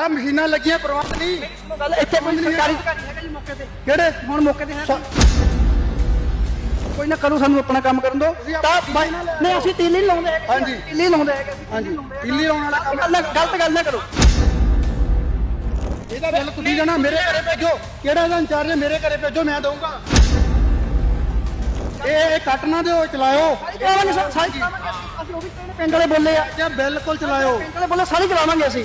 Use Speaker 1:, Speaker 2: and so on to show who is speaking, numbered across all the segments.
Speaker 1: ਆ ਮਸ਼ੀਨਾਂ ਲੱਗੀਆਂ ਪ੍ਰਬੰਧ ਨਹੀਂ।
Speaker 2: ਗੱਲ ਇੱਥੇ ਕੋਈ ਸਰਕਾਰੀ ਅਧਿਕਾਰੀ ਹੈਗਾ ਜੀ ਮੌਕੇ ਤੇ।
Speaker 1: ਕਿਹੜੇ?
Speaker 2: ਹੁਣ ਮੌਕੇ ਤੇ ਹੈ ਕੋਈ ਨਾ ਕਰੋ ਸਾਨੂੰ ਆਪਣਾ ਕੰਮ ਕਰਨ ਦਿਓ ਤਾਂ ਬਾਈ- ਨਹੀਂ ਅਸੀਂ ਤੀਲੀ ਲਾਉਂਦੇ ਹੈਗੇ
Speaker 1: ਹਾਂਜੀ।
Speaker 2: ਤੀਲੀ ਲਾਉਂਦੇ ਹੈਗੇ
Speaker 1: ਹਾਂਜੀ।
Speaker 2: ਤੀਲੀ
Speaker 1: ਆਉਣ ਵਾਲਾ ਕੰਮ
Speaker 2: ਗਲਤ ਗੱਲ ਨਾ ਕਰੋ।
Speaker 1: ਇਹਦਾ ਬਿੱਲ ਤੁਸੀਂ ਜਾਣਾ ਮੇਰੇ ਘਰੇ ਭੇਜੋ। ਕਿਹੜਾ ਇਹਦਾ ਇੰਚਾਰਜ ਮੇਰੇ ਘਰੇ ਭੇਜੋ ਮੈਂ ਦਊਂਗਾ। ਇਹ ਕੱਟ ਨਾ ਦਿਓ ਚਲਾਇਓ।
Speaker 2: ਸਾਰੀ ਕਰਾਵਾਂਗੇ ਅਸੀਂ। ਉਹ ਵੀ ਕਹਿੰਦੇ ਪਿੰਡ ਵਾਲੇ ਬੋਲੇ ਆ।
Speaker 1: ਬਿਲਕੁਲ ਚਲਾਇਓ।
Speaker 2: ਪਿੰਡ ਵਾਲੇ ਬੋਲੇ ਸਾਰੀ ਕਰਾਵਾਂਗੇ ਅਸੀਂ।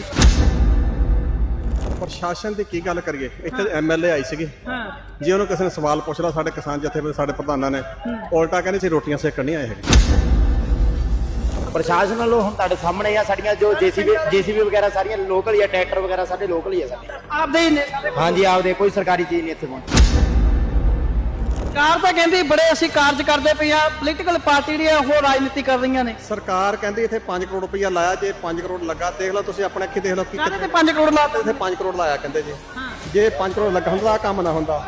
Speaker 3: ਪ੍ਰਸ਼ਾਸਨ ਦੀ ਕੀ ਗੱਲ ਕਰੀਏ? ਇੱਥੇ ਐਮਐਲਏ ਆਈ ਸੀਗੀ।
Speaker 2: ਹਾਂ।
Speaker 3: ਜੇ ਉਹਨੂੰ ਕਿਸੇ ਨੇ ਸਵਾਲ ਪੁੱਛ ਲਿਆ ਸਾਡੇ ਕਿਸਾਨ ਜਥੇਬੰਦੀ ਸਾਡੇ ਪ੍ਰਧਾਨਾਂ ਨੇ ਉਲਟਾ ਕਹਿੰਦੇ ਸੀ ਰੋਟੀਆਂ ਸੇਕਣ ਨਹੀਂ ਆਏ ਹੈਗੇ।
Speaker 4: ਪ੍ਰਸ਼ਾਸਨ ਵੱਲੋਂ ਹੁਣ ਤੁਹਾਡੇ ਸਾਹਮਣੇ ਆ ਸਾਡੀਆਂ ਜੋ ਜੀਸੀਬੀ ਜੀਸੀਬੀ ਵਗੈਰਾ ਸਾਰੀਆਂ ਲੋਕਲ ਹੀ ਆ ਟਰੈਕਟਰ ਵਗੈਰਾ ਸਾਰੇ ਲੋਕਲ ਹੀ ਆ ਸਾਡੇ।
Speaker 2: ਆਪਦੇ ਹੀ ਨੇ
Speaker 4: ਹਾਂਜੀ ਆਪਦੇ ਕੋਈ ਸਰਕਾਰੀ ਚੀਜ਼ ਨਹੀਂ ਇੱਥੇ ਪਹੁੰਚੀ।
Speaker 2: ਕਾਰ ਤਾਂ ਕਹਿੰਦੀ ਬੜੇ ਅਸੀਂ ਕਾਰਜ ਕਰਦੇ ਪਏ ਆ ਪੋਲੀਟੀਕਲ ਪਾਰਟੀ ਜਿਹੜੀਆਂ ਉਹ ਰਾਜਨੀਤੀ ਕਰ ਰਹੀਆਂ ਨੇ।
Speaker 3: ਸਰਕਾਰ ਕਹਿੰਦੀ ਇੱਥੇ 5 ਕਰੋੜ ਰੁਪਈਆ ਲਾਇਆ ਜੇ 5 ਕਰੋੜ ਲੱਗਾ ਦੇਖ ਲਓ ਤੁਸੀਂ ਆਪਣੇ ਅੱਖੀ ਦੇਖ ਲਓ ਕਿ
Speaker 2: ਕਾਹਦੇ ਤੇ 5 ਕਰੋੜ ਲਾਤੇ?
Speaker 3: ਇੱਥੇ 5 ਕਰੋੜ ਲਾਇਆ ਕਹਿੰਦੇ ਜੀ। ਜੇ 5 ਕਰੋੜ ਲੱਗਾ ਹੁੰਦਾ ਆ ਕੰਮ ਨਾ ਹੁੰਦਾ।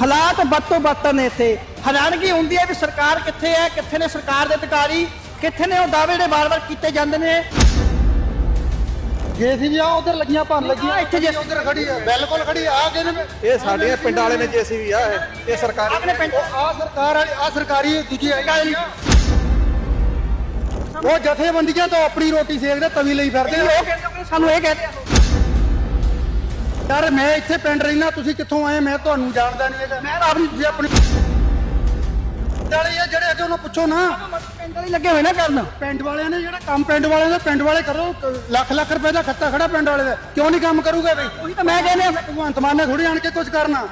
Speaker 2: ਹਾਲਾਤ ਵੱਧ ਤੋਂ ਬੱਤਰ ਨੇ ਇੱਥੇ। ਹੈਰਾਨਗੀ ਹੁੰਦੀ ਹੈ ਵੀ ਸਰਕਾਰ ਕਿੱਥੇ ਹੈ ਕਿੱਥੇ ਨੇ ਸਰਕਾਰ ਦੇ ਅਧਿਕਾਰੀ ਕਿੱਥੇ ਨੇ ਉਹ ਦਾਅਵੇ ਜਿਹੜੇ ਵਾਰ-ਵਾਰ ਕੀਤੇ ਜਾਂਦੇ ਨੇ।
Speaker 1: ਜੇਸੀਬੀ ਆ ਉਧਰ ਲੱਗੀਆਂ ਭੰਨ ਲੱਗੀਆਂ
Speaker 2: ਇੱਥੇ ਜੇ
Speaker 1: ਉਧਰ ਖੜੀ ਹੈ ਬਿਲਕੁਲ ਖੜੀ ਆ ਆ ਕਿਹਨੇ
Speaker 3: ਇਹ ਸਾਡੇ ਪਿੰਡ ਵਾਲੇ ਨੇ ਜੇਸੀਬੀ ਆ ਇਹ ਇਹ ਸਰਕਾਰ
Speaker 2: ਆਪਣੇ ਪਿੰਡ
Speaker 1: ਆ ਸਰਕਾਰ ਵਾਲੀ ਆ ਸਰਕਾਰੀ ਦੂਜੀ ਆਈ ਉਹ ਜਥੇਬੰਦੀਆਂ ਤੋਂ ਆਪਣੀ ਰੋਟੀ ਸੇਕਦੇ ਤਵੀ ਲਈ ਫਿਰਦੇ
Speaker 2: ਉਹ
Speaker 1: ਆ
Speaker 2: ਕਹਿੰਦੇ ਕਿ ਸਾਨੂੰ ਇਹ ਕਹਿੰਦੇ ਆ
Speaker 1: ਯਾਰ ਮੈਂ ਇੱਥੇ ਪਿੰਡ ਰਹਿਣਾ ਤੁਸੀਂ ਕਿੱਥੋਂ ਆਏ? ਮੈਂ ਤੁਹਾਨੂੰ ਜਾਣਦਾ ਨਹੀਂ ਹੈਗਾ।
Speaker 2: ਮੈਂ ਤਾਂ ਆਪਣੀ
Speaker 1: ਆਪਣੀ ਵਾਲੇ ਆ ਜਿਹੜੇ ਅੱਗੇ ਉਹਨੂੰ ਪੁੱਛੋ ਨਾ।
Speaker 2: ਪਿੰਡ ਵਾਲੇ ਲੱਗੇ ਹੋਏ ਨਾ ਕਰਨ
Speaker 1: ਪਿੰਡ ਵਾਲਿਆਂ ਨੇ ਜਿਹੜਾ ਕੰਮ ਪਿੰਡ ਵਾਲਿਆਂ ਦਾ ਪਿੰਡ ਵਾਲੇ ਕਰੋ ਲੱਖ ਲੱਖ ਰੁਪਏ ਦਾ ਖੱਤਾ ਖੜਾ ਪਿੰਡ ਵਾਲੇ ਦਾ। ਕਿਉਂ ਨਹੀਂ ਕੰਮ ਕਰੂਗਾ ਬਈ?
Speaker 2: ਉਹੀ ਤਾਂ ਮੈਂ ਕਹਿੰਦੇ। ਆ
Speaker 1: ਭਗਵੰਤ ਮਾਨ ਨੇ ਥੋੜੀ ਆਣ ਕੇ ਕੁਝ ਕਰਨਾ।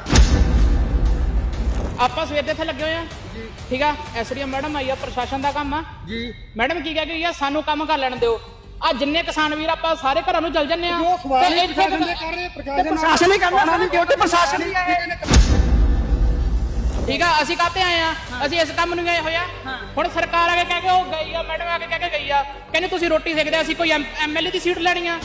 Speaker 5: ਆਪਾਂ ਸਵੇਰ ਦੇ ਇੱਥੇ ਲੱਗੇ ਹੋਏ ਆ। ਠੀਕ ਆ? ਐਸਡੀਐਮ ਮੈਡਮ ਆਈ ਆ ਪ੍ਰਸ਼ਾਸਨ ਦਾ ਕੰਮ ਆ।
Speaker 1: ਜੀ।
Speaker 5: ਮੈਡਮ ਕੀ ਕਹਿ ਗਈ ਆ? ਸਾਨੂੰ ਕੰਮ ਕਰ ਲੈਣ ਦਿਓ। ਆ ਜਿੰਨੇ ਕਿਸਾਨ ਵੀਰ ਆਪਾਂ ਸਾਰੇ ਘਰਾਂ ਨੂੰ ਚੱਲ ਜੰਨੇ ਆ। ਤੇ ਇੱਥੇ
Speaker 1: ਕਰ ਰਹੇ ਪ੍ਰਸ਼ਾਸਨ
Speaker 2: ਹੀ ਕਰਨਾ ਡਿਊਟੀ ਪ੍ਰਸ਼ਾਸਨ ਹੀ ਹੈ
Speaker 5: ਠੀਕ ਆ ਅਸੀਂ ਕਾਹਤੇ ਆਏ ਆ? ਅਸੀਂ ਇਸ ਕੰਮ ਨੂੰ ਗਏ ਹੋਏ ਆ? ਹੁਣ ਸਰਕਾਰ ਆ ਕੇ ਕਹਿ ਕੇ ਉਹ ਗਈ ਆ ਮੈਡਮ ਆ ਕੇ ਕਹਿ ਕੇ ਗਈ ਆ। ਕਹਿੰਦੇ ਤੁਸੀਂ ਰੋਟੀ ਸੇਕਦੇ ਆ, ਅਸੀਂ ਕੋਈ ਐਮਐਲਏ ਦੀ ਸੀਟ ਲੈਣੀ ਆ।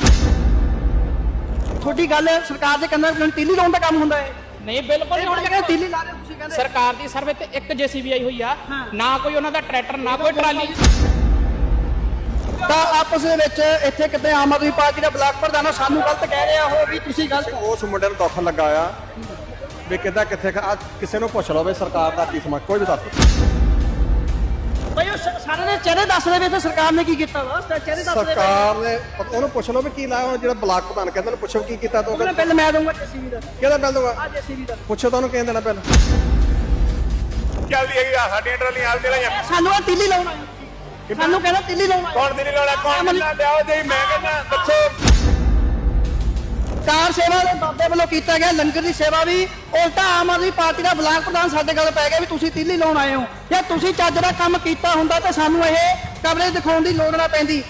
Speaker 2: ਤੁਹਾਡੀ ਗੱਲ ਸਰਕਾਰ ਦੇ ਕੰਨਾਂ ਤੇ ਤੀਲੀ ਲਾਉਣ ਦਾ ਕੰਮ ਹੁੰਦਾ ਹੈ।
Speaker 5: ਨਹੀਂ ਬਿਲਕੁਲ ਨਹੀਂ
Speaker 2: ਹੁਣ
Speaker 5: ਹੁਣ
Speaker 2: ਕਹਿੰਦੇ ਤੀਲੀ ਲਾ ਰਹੇ ਹੋ ਤੁਸੀਂ ਕਹਿੰਦੇ।
Speaker 5: ਸਰਕਾਰ ਦੀ ਸਰਵੇ ਤੇ ਇੱਕ ਜੀਸੀਬੀ ਆਈ ਹੋਈ ਆ। ਨਾ ਕੋਈ ਉਹਨਾਂ ਦਾ ਟਰੈਕਟਰ ਨਾ ਕੋਈ ਟਰਾਲੀ।
Speaker 2: ਤਾਂ ਆਪਸ ਦੇ ਵਿੱਚ ਇੱਥੇ ਕਿਤੇ ਆਮ ਆਦਮੀ ਪਾਰਟੀ ਦਾ ਬਲਾਕ ਪ੍ਰਧਾਨ ਆ, ਸਾਨੂੰ ਗਲਤ ਕਹਿ ਰਿਹਾ ਉਹ ਵੀ ਤੁਸੀਂ ਗਲਤ
Speaker 3: ਉਸ ਮੁੰਡੇ ਨੂੰ ਦੁੱਖ ਲੱਗਾ ਆ। ਵੀ ਕਿੱਦਾਂ ਕਿੱਥੇ ਖ- ਆ ਕਿਸੇ ਨੂੰ ਪੁੱਛ ਲਓ ਵੀ ਸਰਕਾਰ ਦਾ ਕੀ ਸਮਾਂ ਕੋਈ ਵੀ ਦੱਸ ਦਿਓ।
Speaker 2: ਬਈ ਉਹ ਸ- ਸਾਰੇ ਦੇ ਚਿਹਰੇ ਦੱਸ ਦੇ ਵੀ ਇੱਥੇ ਸਰਕਾਰ ਨੇ ਕੀ ਕੀਤਾ ਵਾ। ਚਿਹਰੇ ਦੱਸ ਦੇ
Speaker 3: ਸਰਕਾਰ ਨੇ ਉਹਨੂੰ ਪੁੱਛ ਲਓ ਵੀ ਕੀ ਲਾਇਆ ਹੁਣ ਜਿਹੜਾ ਬਲਾਕ ਪ੍ਰਧਾਨ ਕਹਿੰਦੇ ਨੇ ਪੁੱਛੋ ਕੀ ਕੀਤਾ ਤੂੰ।
Speaker 2: ਉਹਨੇ ਬਿੱਲ ਮੈਂ ਦਊਂਗਾ ਜੀਸੀਬੀ ਦਾ।
Speaker 3: ਕਿਹਦਾ ਬਿੱਲ ਦਊਗਾ?
Speaker 2: ਆ ਜੀਸੀਬੀ ਦਾ।
Speaker 3: ਪੁੱਛੋ ਤੁਹਾਨੂੰ ਕਿਹਨੇ ਦੇਣਾ ਬਿੱਲ।
Speaker 6: ਚੱਲਦੀ ਹੈਗੀ ਆ ਸਾਡੀਆਂ ਟਰਾਲੀਆਂ ਆਲ ਚਲਾਈਆਂ
Speaker 2: ਇਹ ਸਾਨੂੰ ਆ ਤੀਲੀ ਲਾਉਣਾ ਸਾਨੂੰ ਕਹਿੰਦਾ ਤੀਲੀ ਲਾਉਣਾ
Speaker 6: ਕੌਣ ਦਿੱਲੀ ਲਾਉਣਾ ਕੌਣ ਮਿਲਣਾ ਲਿਆਓ ਜੀ ਮੈਂ ਕਹਿੰਦਾ ਦੱਸੋ।
Speaker 2: ਕਾਰ ਸੇਵਾ ਦੇ ਬਾਬੇ ਵੱਲੋਂ ਕੀਤਾ ਗਿਆ ਲੰਗਰ ਦੀ ਸੇਵਾ ਵੀ। ਉਲਟਾ ਆਮ ਆਦਮੀ ਪਾਰਟੀ ਦਾ ਬਲਾਕ ਪ੍ਰਧਾਨ ਸਾਡੇ ਗੱਲ ਪੈ ਗਿਆ ਵੀ ਤੁਸੀਂ ਤੀਲੀ ਲਾਉਣ ਆਏ ਹੋ। ਜੇ ਤੁਸੀਂ ਚੱਜ ਦਾ ਕੰਮ ਕੀਤਾ ਹੁੰਦਾ ਤਾਂ ਸਾਨੂੰ ਇਹ ਕਵਰੇਜ ਦਿਖਾਉਣ ਦੀ ਲੋੜ ਨਾ ਪੈਂਦੀ।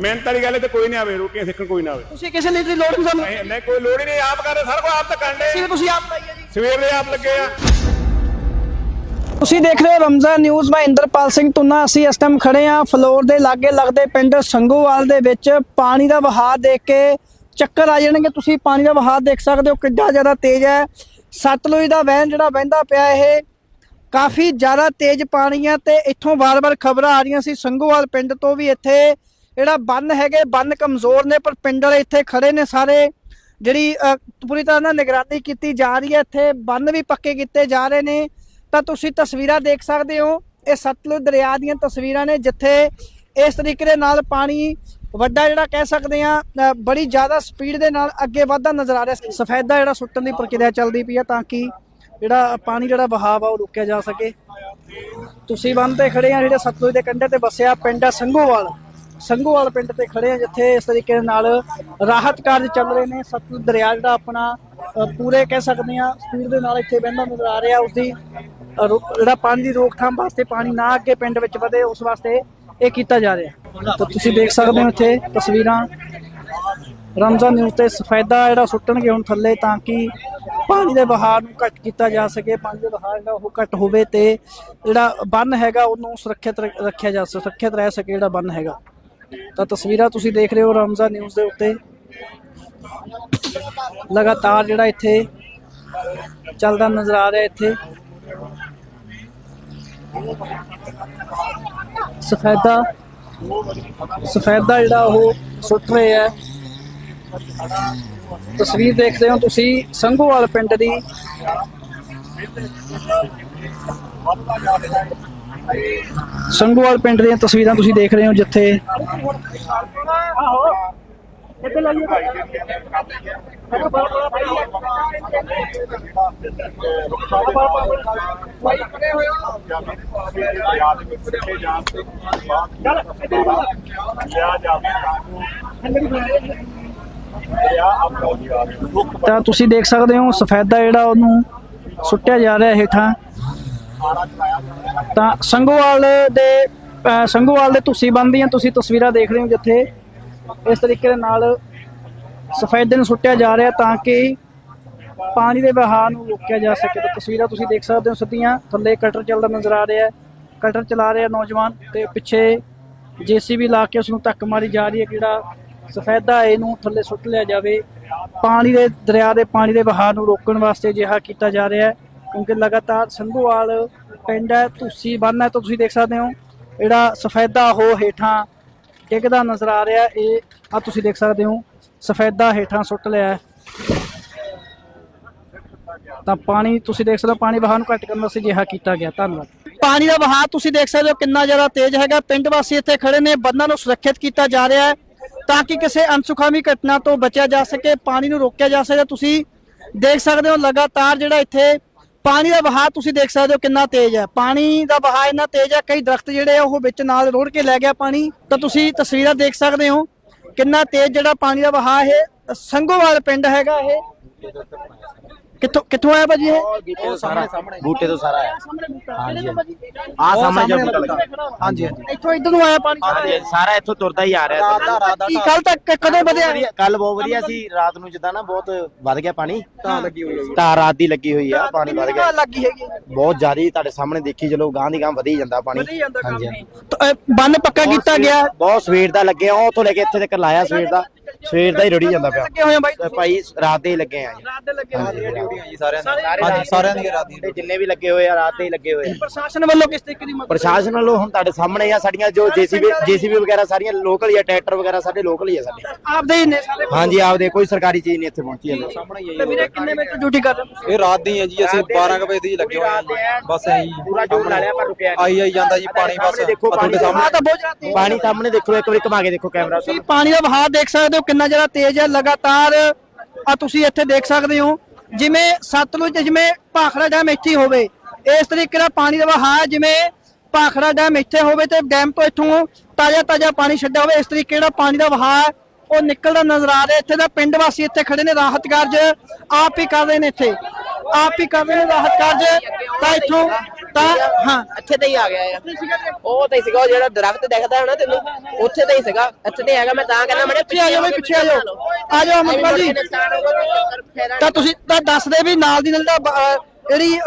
Speaker 6: ਮਿਹਨਤ ਵਾਲੀ ਗੱਲ ਤੇ ਕੋਈ ਨਹੀਂ ਆਵੇ ਰੋਟੀਆਂ ਸਿੱਖਣ ਕੋਈ ਨਾ ਆਵੇ।
Speaker 2: ਤੁਸੀਂ ਕਿਸੇ ਲੀਡਰ ਦੀ ਲੋੜ ਨਹੀਂ ਸਾਨੂੰ
Speaker 6: ਨਹੀਂ ਕੋਈ ਲੋੜ ਹੀ ਨਹੀਂ ਆਪ ਕਰਦੇ ਸਾਰਾ ਕੁਝ ਆਪ ਤਾਂ ਕਰਨ ਦੇ
Speaker 2: ਤੁਸੀਂ ਆਪ ਲਾਈਏ ਜੀ।
Speaker 6: ਸਵੇਰ ਦੇ ਆਪ ਲੱਗੇ ਆ।
Speaker 2: ਤੁਸੀਂ ਦੇਖ ਰਹੇ ਹੋ ਰਮਜ਼ਾਨ ਨਿਊਜ਼, ਮੈਂ ਇੰਦਰਪਾਲ ਸਿੰਘ ਤੁਨਾ। ਅਸੀਂ ਇਸ ਟਾਈਮ ਖੜੇ ਆ ਫਲੋਰ ਦੇ ਲਾਗੇ, ਲੱਗਦੇ ਪਿੰਡ ਸੰਗੋਵਾਲ ਦੇ ਵਿੱਚ। ਪਾਣੀ ਦਾ ਵਹਾਅ ਦੇਖ ਕੇ ਚੱਕਰ ਆ ਜਾਣਗੇ। ਤੁਸੀਂ ਪਾਣੀ ਦਾ ਵਹਾਅ ਦੇਖ ਸਕਦੇ ਹੋ ਕਿੰਨਾ ਜ਼ਿਆਦਾ ਤੇਜ਼ ਹੈ। ਸਤਲੁਜ ਦਾ ਵਹਿਣ ਜਿਹੜਾ ਵਹਿੰਦਾ ਪਿਆ ਇਹ ਕਾਫੀ ਜ਼ਿਆਦਾ ਤੇਜ਼ ਪਾਣੀ ਆ ਤੇ ਇੱਥੋਂ ਵਾਰ-ਵਾਰ ਖਬਰਾਂ ਆ ਰਹੀਆਂ ਸੀ। ਸੰਗੋਵਾਲ ਪਿੰਡ ਤੋਂ ਵੀ ਇੱਥੇ ਜਿਹੜਾ ਬੰਨ ਹੈਗੇ, ਬੰਨ ਕਮਜ਼ੋਰ ਨੇ, ਪਰ ਪਿੰਡ ਵਾਲੇ ਇੱਥੇ ਖੜੇ ਨੇ ਸਾਰੇ। ਜਿਹੜੀ ਪੂਰੀ ਤਰ੍ਹਾਂ ਨਾਲ ਨਿਗਰਾਨੀ ਕੀਤੀ ਜਾ ਰਹੀ ਹੈ। ਇੱਥੇ ਬੰਨ ਵੀ ਪੱਕੇ ਕੀਤੇ ਜਾ ਰਹੇ ਨੇ। ਤਾਂ ਤੁਸੀਂ ਤਸਵੀਰਾਂ ਦੇਖ ਸਕਦੇ ਹੋ। ਇਹ ਸਤਲੁਜ ਦਰਿਆ ਦੀਆਂ ਤਸਵੀਰਾਂ ਨੇ, ਜਿੱਥੇ ਇਸ ਤਰੀਕੇ ਦੇ ਨਾਲ ਪਾਣੀ ਵੱਡਾ ਜਿਹੜਾ ਕਹਿ ਸਕਦੇ ਆ ਬੜੀ ਜ਼ਿਆਦਾ ਸਪੀਡ ਦੇ ਨਾਲ ਅੱਗੇ ਵਧਦਾ ਨਜ਼ਰ ਆ ਰਿਹਾ। ਸਫੈਦਾ ਜਿਹੜਾ ਸੁੱਟਣ ਦੀ ਪ੍ਰਕਿਰਿਆ ਚੱਲਦੀ ਪਈ ਆ ਤਾਂ ਕਿ ਜਿਹੜਾ ਪਾਣੀ ਜਿਹੜਾ ਵਹਾਅ ਆ ਉਹ ਰੋਕਿਆ ਜਾ ਸਕੇ। ਤੁਸੀਂ ਬੰਨ ਤੇ ਖੜੇ ਆ ਜਿਹੜੇ ਸਤਲੁਜ ਦੇ ਕੰਢੇ ਤੇ ਵਸਿਆ ਪਿੰਡ ਆ ਸੰਘੋਵਾਲ ਸੰਘੋਵਾਲ ਪਿੰਡ ਤੇ ਖੜੇ ਆ, ਜਿੱਥੇ ਇਸ ਤਰੀਕੇ ਦੇ ਨਾਲ ਰਾਹਤ ਕਾਰਜ ਚੱਲ ਰਹੇ ਨੇ। ਸਤਲੁਜ ਦਰਿਆ ਜਿਹੜਾ ਆਪਣਾ ਪੂਰੇ ਕਹਿ ਸਕਦੇ ਆ ਸਪੀਡ ਦੇ ਨਾਲ ਇੱਥੇ ਵਹਿੰਦਾ ਨਜ਼ਰ ਆ ਰਿਹਾ ਉਸ ਦੀ ਜਿਹੜਾ ਪਾਣੀ ਦੀ ਰੋਕਥਾਮ ਵਾਸਤੇ ਪਾਣੀ ਨਾ ਅੱਗੇ ਪਿੰਡ ਵਿੱਚ ਵਧੇ, ਉਸ ਵਾਸਤੇ ਇਹ ਕੀਤਾ ਜਾ ਰਿਹਾ। ਤਾਂ ਤੁਸੀਂ ਦੇਖ ਸਕਦੇ ਹੋ ਇੱਥੇ ਤਸਵੀਰਾਂ। ਰਮਜ਼ਾਨ ਨਿਊਜ਼ ਤੇ ਸਫੈਦਾ ਜਿਹੜਾ ਸੁੱਟਣਗੇ ਹੁਣ ਥੱਲੇ, ਤਾਂ ਕਿ ਪਾਣੀ ਦੇ ਵਹਾਅ ਨੂੰ ਘੱਟ ਕੀਤਾ ਜਾ ਸਕੇ, ਪਾਣੀ ਦੇ ਵਹਾਅ ਜਿਹੜਾ ਉਹ ਘੱਟ ਹੋਵੇ ਤੇ ਜਿਹੜਾ ਬੰਨ ਹੈਗਾ, ਉਹਨੂੰ ਸੁਰੱਖਿਅਤ ਰੱਖਿਆ ਜਾ ਸਕੇ ਸੁਰੱਖਿਅਤ ਰਹਿ ਸਕੇ ਜਿਹੜਾ ਬੰਨ ਹੈਗਾ। ਤਾਂ ਤਸਵੀਰਾਂ ਤੁਸੀਂ ਦੇਖ ਰਹੇ ਹੋ ਰਮਜ਼ਾਨ ਨਿਊਜ਼ ਦੇ ਉੱਤੇ। ਲਗਾਤਾਰ ਜਿਹੜਾ ਇੱਥੇ ਚੱਲਦਾ ਨਜ਼ਰ ਆ ਰਿਹਾ ਇੱਥੇ। ਸਫੈਦਾ ਸਫੈਦਾ ਜਿਹੜਾ ਉਹ ਸੁੱਟ ਰਹੇ ਹੈ। ਤਸਵੀਰ ਦੇਖਦੇ ਹੋ ਤੁਸੀਂ, ਸੰਘੋਵਾਲ ਪਿੰਡ ਦੀ। ਸੰਘੋਵਾਲ ਪਿੰਡ ਦੀਆਂ ਤਸਵੀਰਾਂ ਤੁਸੀਂ ਦੇਖ ਰਹੇ ਹੋ ਜਿੱਥੇ ਤਾਂ ਤੁਸੀਂ ਦੇਖ ਸਕਦੇ ਹੋ ਸਫੈਦਾ ਜਿਹੜਾ ਉਹਨੂੰ ਸੁੱਟਿਆ ਜਾ ਰਿਹਾ ਹੇਠਾਂ। ਤਾਂ ਸੰਗੋਵਾਲ ਦੇ ਸੰਗੋਵਾਲ ਦੇ ਤੁਸੀਂ ਬੰਦੀਆਂ ਤੁਸੀਂ ਤਸਵੀਰਾਂ ਦੇਖ ਰਹੇ ਹੋ ਜਿੱਥੇ ਇਸ ਤਰੀਕੇ ਦੇ ਨਾਲ ਸਫੈਦੇ ਨੂੰ ਸੁੱਟਿਆ ਜਾ ਰਿਹਾ ਤਾਂ ਕਿ ਪਾਣੀ ਦੇ ਵਹਾਅ ਨੂੰ ਰੋਕਿਆ ਜਾ ਸਕੇ। ਤਾਂ ਤਸਵੀਰਾਂ ਤੁਸੀਂ ਦੇਖ ਸਕਦੇ ਹੋ ਸਿੱਧੀਆਂ। ਥੱਲੇ ਕਟਰ ਚੱਲਦਾ ਨਜ਼ਰ ਆ ਰਿਹਾ ਹੈ। ਕਟਰ ਚਲਾ ਰਿਹਾ ਨੌਜਵਾਨ ਤੇ ਪਿੱਛੇ ਜੀਸੀਬੀ ਲਾ ਕੇ ਉਸ ਨੂੰ ਧੱਕ ਮਾਰੀ ਜਾ ਰਹੀ ਹੈ ਜਿਹੜਾ ਸਫੈਦਾ ਇਹਨੂੰ ਥੱਲੇ ਸੁੱਟ ਲਿਆ ਜਾਵੇ। ਪਾਣੀ ਦੇ ਦਰਿਆ ਦੇ ਪਾਣੀ ਦੇ ਵਹਾਅ ਨੂੰ ਰੋਕਣ ਵਾਸਤੇ ਅਜਿਹਾ ਕੀਤਾ ਜਾ ਰਿਹਾ ਹੈ, ਕਿਉਂਕਿ ਲਗਾਤਾਰ ਸੰਧੂਵਾਲ ਪਿੰਡ ਹੈ, ਤੁਸੀਂ ਬੰਨ ਹੈ ਤਾਂ ਤੁਸੀਂ ਦੇਖ ਸਕਦੇ ਹੋ। ਜਿਹੜਾ ਸਫੈਦਾ ਉਹ ਹੇਠਾਂ ਡਿੱਗਦਾ ਨਜ਼ਰ ਆ ਰਿਹਾ, ਇਹ ਆ ਤੁਸੀਂ ਦੇਖ ਸਕਦੇ ਹੋ, ਸਫੈਦਾ ਹੇਠਾਂ ਸੁੱਟ ਲਿਆ ਤਾਂ ਪਾਣੀ, ਤੁਸੀਂ ਦੇਖ ਸਕਦੇ ਹੋ, ਪਾਣੀ ਵਹਾਅ ਨੂੰ ਘੱਟ ਕਰਨ ਵਾਸਤੇ ਜਿਹਾ ਕੀਤਾ ਗਿਆ, ਧੰਨਵਾਦ। ਪਾਣੀ ਦਾ ਵਹਾਅ ਤੁਸੀਂ ਦੇਖ ਸਕਦੇ ਹੋ ਕਿੰਨਾ ਜ਼ਿਆਦਾ ਤੇਜ਼ ਹੈਗਾ, ਪਿੰਡ ਵਾਸੀ ਇੱਥੇ ਖੜੇ ਨੇ, ਬੰਨਾਂ ਨੂੰ ਸੁਰੱਖਿਅਤ ਕੀਤਾ ਜਾ ਰਿਹਾ ਹੈ, ਤਾਂ ਕਿ ਕਿਸੇ ਅਨਸੁਖਾਵੀ ਘਟਨਾ ਤੋਂ ਬਚਿਆ ਜਾ ਸਕੇ, ਪਾਣੀ ਨੂੰ ਰੋਕਿਆ ਜਾ ਸਕੇ। ਤੁਸੀਂ ਦੇਖ ਸਕਦੇ ਹੋ ਲਗਾਤਾਰ ਜਿਹੜਾ ਇੱਥੇ ਪਾਣੀ ਦਾ ਵਹਾਅ ਤੁਸੀਂ ਦੇਖ ਸਕਦੇ ਹੋ ਕਿੰਨਾ ਤੇਜ਼ ਹੈ। ਪਾਣੀ ਦਾ ਵਹਾਅ ਇੰਨਾ ਤੇਜ਼ ਹੈ, ਕਈ ਦਰਖਤ ਜਿਹੜੇ ਆ ਉਹ ਵਿੱਚ ਨਾਲ ਰੋੜ ਕੇ ਲੈ ਗਿਆ ਪਾਣੀ। ਤਾਂ ਤੁਸੀਂ ਤਸਵੀਰਾਂ ਦੇਖ ਸਕਦੇ ਹੋ ਕਿੰਨਾ ਤੇਜ਼ ਜਿਹੜਾ ਪਾਣੀ ਦਾ ਵਹਾਅ ਹੈ। ਸੰਗੋਵਾਲ ਪਿੰਡ ਹੈਗਾ ਇਹ। ਕਿੱਥੋਂ ਕਿੱਥੋਂ ਆਇਆ ਭਾਜੀ ਇਹ?
Speaker 4: ਸਾਰਾ ਬੂਟੇ ਤੋਂ ਸਾਰਾ ਆਇਆ।
Speaker 2: ਹਾਂਜੀ
Speaker 4: ਆ ਸਾਹਮਣੇ ਜੋ ਬੂਟਾ ਲੱਗਾ
Speaker 2: ਹਾਂਜੀ ਹਾਂਜੀ। ਇੱਥੋਂ ਇੱਧਰ ਨੂੰ ਆਇਆ ਪਾਣੀ
Speaker 4: ਹਾਂਜੀ ਸਾਰਾ ਇੱਥੋਂ ਤੁਰਦਾ ਹੀ ਆ ਰਿਹਾ
Speaker 2: ਕੀ ਕੱਲ ਤੱਕ ਕਦੋਂ ਵਧਿਆ?
Speaker 4: ਕੱਲ ਬਹੁਤ ਵਧੀਆ ਸੀ। ਰਾਤ ਨੂੰ ਜਿੱਦਾਂ ਨਾ ਬਹੁਤ ਵੱਧ ਗਿਆ ਪਾਣੀ। ਤਾਂ ਲੱਗੀ ਹੋਈ ਹੈ ਤਾਂ ਰਾਤ ਦੀ ਲੱਗੀ ਹੋਈ ਆ ਪਾਣੀ ਵੱਧ ਗਿਆ।
Speaker 2: ਲੱਗੀ ਹੈਗੀ।
Speaker 4: ਬਹੁਤ ਜ਼ਿਆਦਾ ਤੁਹਾਡੇ ਸਾਹਮਣੇ ਦੇਖੀ ਚਲੋ ਗਾਂ ਦੀ ਗਾਂ ਵਧੀ ਜਾਂਦਾ ਪਾਣੀ।
Speaker 2: ਵਧੀ ਜਾਂਦਾ ਕੰਮ
Speaker 4: ਹਾਂਜੀ,
Speaker 2: ਤਾਂ, ਬੰਨ ਪੱਕਾ ਕੀਤਾ ਗਿਆ?
Speaker 4: ਬਹੁਤ ਸਵੇਰ ਦਾ ਲੱਗੇ ਆ ਉੱਥੋਂ ਲੈ ਕੇ ਇੱਥੇ ਤੱਕ ਲਾਇਆ ਸਵੇਰ ਦਾ। ਸਵੇਰ ਦਾ ਹੀ ਰੁੜੀ ਜਾਂਦਾ ਪਿਆ।
Speaker 2: ਲੱਗੇ ਹੋਏ ਆ ਬਾਈ
Speaker 4: ਤੇ ਭਾਈ ਰਾਤ ਦੇ ਹੀ ਲੱਗੇ ਆ ਜੀ।
Speaker 2: ਰਾਤ ਦੇ ਲੱਗੇ ਹੋਏ ਆ।
Speaker 4: ਹਾਂਜੀ ਸਾਰਿਆਂ ਦੀ। ਰਾਤ ਦੀ ਜਿੰਨੇ ਵੀ ਲੱਗੇ ਹੋਏ ਆ ਰਾਤ ਦੇ ਹੀ ਲੱਗੇ ਹੋਏ ਆ।
Speaker 2: ਪ੍ਰਸ਼ਾਸਨ ਵੱਲੋਂ ਕਿਸ ਤਰੀਕੇ ਦੀ ਮਦਦ
Speaker 4: ਪ੍ਰਸ਼ਾਸਨ ਵੱਲੋਂ ਹੁਣ ਤੁਹਾਡੇ ਸਾਹਮਣੇ ਆ ਸਾਡੀਆਂ ਜੋ ਜੀਸੀਬੀ ਜੀਸੀਬੀ ਵਗੈਰਾ ਸਾਰੀਆਂ ਲੋਕਲ ਹੀ ਆ ਟਰੈਕਟਰ ਵਗੈਰਾ ਸਾਡੇ ਲੋਕਲ ਹੀ ਆ ਸਾਡੇ।
Speaker 2: ਆਪਦੇ ਹੀ ਨੇ ਸਾਰੇ
Speaker 4: ਹਾਂਜੀ ਆਪਦੇ ਕੋਈ ਸਰਕਾਰੀ ਚੀਜ਼ ਨਹੀਂ ਇੱਥੇ ਪਹੁੰਚੀ ਹੈ
Speaker 2: ਤੇ ਵੀਰੇ ਕਿੰਨੇ ਵਜੇ ਡਿਊਟੀ ਕਰ ਰਹੇ ਹੋ? ਤੁਸੀਂ?
Speaker 7: ਇਹ ਰਾਤ ਦੀ ਹੈ ਜੀ ਅਸੀਂ 12 ਕੁ ਵਜੇ ਦੀ ਲੱਗੇ ਹੋਏ ਹਾਂ ਜੀ। ਬਸ ਐਂ ਜੀ
Speaker 4: ਪੂਰਾ ਜੋਰ ਲਾ ਲਿਆ ਪਰ ਰੁਕਿਆ ਨਹੀਂ।
Speaker 7: ਆਈ ਆਈ ਜਾਂਦਾ ਜੀ ਪਾਣੀ ਬਸ
Speaker 4: ਸਾਹਮਣੇ ਦੇਖੋ
Speaker 7: ਆਹ ਤੁਹਾਡੇ ਸਾਹਮਣੇ।
Speaker 2: ਆਹ ਤਾਂ ਬਹੁਤ ਜ਼ਿਆਦਾ ਤੇਜ਼
Speaker 4: ਪਾਣੀ ਸਾਹਮਣੇ ਦੇਖੋ ਇੱਕ ਵਾਰੀ ਘੁਮਾ ਕੇ ਦੇਖੋ ਕੈਮਰਾ।
Speaker 2: ਤੁਸੀਂ ਪਾਣੀ ਦਾ ਵਹਾਅ ਦੇਖ ਸਕਦੇ ਹੋ ਕਿੰਨਾ ਜ਼ਿਆਦਾ ਤੇਜ਼ ਹੈ, ਲਗਾਤਾਰ ਆ ਤੁਸੀਂ ਇੱਥੇ ਦੇਖ ਸਕਦੇ ਹੋ, ਜਿਵੇਂ ਸਤਲੁਜ ਜਿਵੇਂ ਭਾਖੜਾ ਡੈਮ ਇੱਥੇ ਹੋਵੇ, ਇਸ ਤਰੀਕੇ ਦਾ ਪਾਣੀ ਦਾ ਵਹਾਅ ਜਿਵੇਂ ਭਾਖੜਾ ਡੈਮ ਇੱਥੇ ਹੋਵੇ ਤੇ ਡੈਮ ਤੋਂ ਇੱਥੋਂ ਤਾਜ਼ਾ ਤਾਜ਼ਾ ਪਾਣੀ ਛੱਡਿਆ ਹੋਵੇ, ਇਸ ਤਰੀਕੇ ਦਾ ਪਾਣੀ ਦਾ ਵਹਾਅ ਉਹ ਨਿਕਲਦਾ ਨਜ਼ਰ ਆ ਰਿਹਾ, ਇੱਥੇ ਦਾ ਪਿੰਡ ਵਾਸੀ ਇੱਥੇ ਖੜੇ ਨੇ, ਰਾਹਤ ਕਾਰਜ ਆਪ ਹੀ ਕਰ ਰਹੇ ਨੇ ਇੱਥੇ, ਆਪ ਹੀ ਕਰ ਰਹੇ ਨੇ ਰਾਹਤ ਕਾਰਜ, ਤਾਂ ਇੱਥੋਂ ਤਾਂ ਹਾਂ।
Speaker 8: ਇੱਥੇ ਤੇ ਹੀ ਆ ਗਿਆ ਆ ਉਹ ਤੇ ਹੀ ਸੀਗਾ ਉਹ ਜਿਹੜਾ ਦਰਖਤ ਦਿਖਦਾ ਹੈ ਨਾ ਤੈਨੂੰ ਉੱਥੇ ਤੇ ਹੀ ਸੀਗਾ। ਇੱਥੇ ਤੇ ਹੈਗਾ ਮੈਂ ਤਾਂ ਕਹਿੰਦਾ ਮੈਂ
Speaker 2: ਪਿੱਛੇ ਆ ਜਾਓ ਬਈ ਪਿੱਛੇ ਆ ਜਾਓ। ਆ ਜਾਓ। ਅਮਨਪਾਲ ਜੀ ਤਾਂ ਤੁਸੀਂ ਤਾਂ ਦੱਸਦੇ ਵੀ ਨਾਲ ਦੀ ਨਾਲ ਦਾ ਜਿਹੜੀ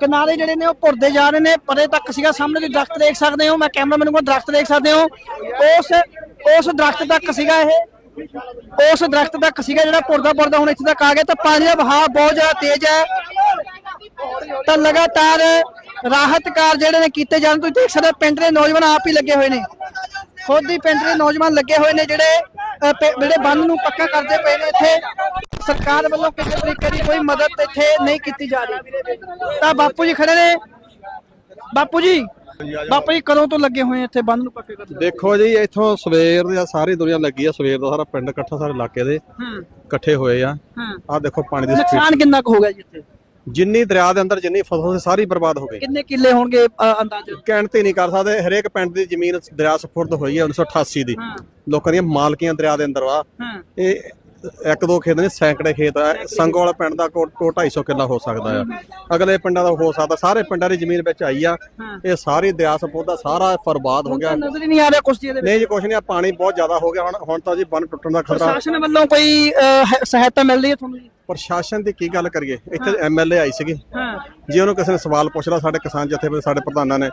Speaker 2: ਕਿਨਾਰੇ ਜਿਹੜੇ ਨੇ ਉਹ ਭੁਰਦੇ ਜਾ ਰਹੇ ਨੇ ਪਰੇ ਤੱਕ ਸੀਗਾ ਸਾਹਮਣੇ ਦੀ ਦਰਖਤ ਦੇਖ ਸਕਦੇ ਹੋ ਮੈਂ ਕੈਮਰਾਮੈਨ ਕੋਲ ਦਰਖਤ ਦੇਖ ਸਕਦੇ ਹੋ। ਉਸ ਉਸ ਦਰਖਤ ਤੱਕ ਸੀਗਾ ਇਹ। ਉਸ ਦਰਖਤ ਤੱਕ ਸੀਗਾ ਜਿਹੜਾ ਭੁਰਦਾ ਭੁਰਦਾ ਹੁਣ ਇੱਥੇ ਤੱਕ ਆ ਗਿਆ ਤਾਂ ਪਾਣੀ ਦਾ ਵਹਾਅ ਬਹੁਤ ਜ਼ਿਆਦਾ ਤੇਜ਼ ਹੈ। ਤਾਂ ਲਗਾਤਾਰ ਰਾਹਤ ਕਾਰ ਜਿਹੜੇ ਨੇ ਕੀਤੇ ਜਾਣ ਤੁਸੀਂ ਦੇਖ ਸਕਦੇ ਪਿੰਡ ਦੇ ਨੌਜਵਾਨ ਆਪ ਹੀ ਲੱਗੇ ਹੋਏ ਨੇ। ਖੁਦ ਹੀ ਪਿੰਡ ਦੇ ਨੌਜਵਾਨ ਲੱਗੇ ਹੋਏ ਨੇ ਜਿਹੜੇ ਜਿਹੜੇ ਬੰਨ ਨੂੰ ਪੱਕਾ ਕਰਦੇ ਪਏ ਨੇ ਇੱਥੇ। ਸਰਕਾਰ ਵੱਲੋਂ ਕਿਸੇ ਤਰੀਕੇ ਦੀ ਕੋਈ ਮਦਦ ਇੱਥੇ ਨਹੀਂ ਕੀਤੀ ਜਾ ਰਹੀ। ਤਾਂ ਬਾਪੂ ਜੀ ਖੜੇ ਨੇ। ਬਾਪੂ ਜੀ ਬਾਪੂ ਜੀ ਕਦੋਂ ਤੋਂ ਲੱਗੇ ਹੋਏ ਆ ਇੱਥੇ ਬੰਨ ਨੂੰ ਪੱਕੇ ਕਰਦੇ?
Speaker 3: ਦੇਖੋ ਜੀ ਇੱਥੋਂ ਸਵੇਰ ਦੀ ਸਾਰੀ ਦੁਨੀਆ ਲੱਗੀ ਆ ਸਵੇਰ ਦਾ ਸਾਰਾ ਪਿੰਡ ਇਕੱਠਾ ਸਾਰੇ ਇਲਾਕੇ ਦੇ ਇਕੱਠੇ ਹੋਏ ਆ। ਆਹ ਦੇਖੋ ਪਾਣੀ ਦੀ ਸਪੀਡ
Speaker 2: ਨੁਕਸਾਨ ਕਿੰਨਾ ਕੁ ਹੋ ਗਿਆ ਜੀ ਇੱਥੇ?
Speaker 3: ਜਿੰਨੀ ਦਰਿਆ ਦੇ ਅੰਦਰ ਜਿੰਨੀ ਫਸਲ ਸੀ ਸਾਰੀ ਬਰਬਾਦ ਹੋ ਗਈ।
Speaker 2: ਕਿੰਨੇ ਕਿੱਲੇ ਹੋਣਗੇ ਅਹ, ਅੰਦਾਜ਼ਾ?
Speaker 3: ਗਿਣਤੀ ਨਹੀਂ ਕਰ ਸਕਦੇ ਹਰੇਕ ਪਿੰਡ ਦੀ ਜ਼ਮੀਨ ਦਰਿਆ ਸਪੁਰਦ ਹੋਈ ਹੈ 1988 ਦੀ।
Speaker 2: ਹਾਂ।
Speaker 3: ਲੋਕਾਂ ਦੀਆਂ ਮਾਲਕੀਆਂ ਦਰਿਆ ਦੇ ਅੰਦਰ ਵਾ।
Speaker 2: ਹਾਂ।
Speaker 3: ਇਹ ਇੱਕ ਦੋ ਖੇਤ ਨੇ ਸੈਂਕੜੇ ਖੇਤ ਆ। ਸੰਗੋ ਵਾਲਾ ਪਿੰਡ ਦਾ ਕੋ 250 ਕਿੱਲਾ ਹੋ ਸਕਦਾ ਆ। ਅਗਲੇ ਪਿੰਡਾਂ ਦਾ ਹੋ ਸਕਦਾ। ਸਾਰੇ ਪਿੰਡਾਂ ਦੀ ਜ਼ਮੀਨ ਵਿੱਚ ਆਈ ਆ। ਇਹ ਸਾਰੀ ਦਰਿਆ ਸਪੁਰਦ ਸਾਰਾ ਬਰਬਾਦ ਹੋ ਗਿਆ।
Speaker 2: ਨਜ਼ਰ ਹੀ ਨਹੀਂ ਆ ਰਿਹਾ ਕੁਛ ਜੀ ਇਹਦੇ ਵਿੱਚ।
Speaker 3: ਨਹੀਂ ਜੀ ਕੁਛ ਨਹੀਂ ਆ ਪਾਣੀ ਬਹੁਤ ਜ਼ਿਆਦਾ ਹੋ ਗਿਆ। ਹੁਣ ਹੁਣ ਤਾਂ ਜੀ ਬੰਨ ਟੁੱਟਣ ਦਾ ਖਤਰਾ।
Speaker 2: ਪ੍ਰਸ਼ਾਸਨ ਵੱਲੋਂ ਕੋਈ ਅਹ, ਸਹਾਇਤਾ ਮਿਲ ਰਹੀ ਹੈ ਤੁਹਾਨੂੰ ਜੀ?
Speaker 3: ਪ੍ਰਸ਼ਾਸਨ ਦੀ ਕੀ ਗੱਲ ਕਰੀਏ? ਇੱਥੇ ਐਮਐਲਏ ਆਈ ਸੀਗੀ।
Speaker 2: ਹਾਂ।
Speaker 3: ਜੇ ਉਹਨੂੰ ਕਿਸੇ ਨੇ ਸਵਾਲ ਪੁੱਛਦਾ ਸਾਡੇ ਕਿਸਾਨ ਜਥੇਬੰਦੀ ਸਾਡੇ ਪ੍ਰਧਾਨਾਂ ਨੇ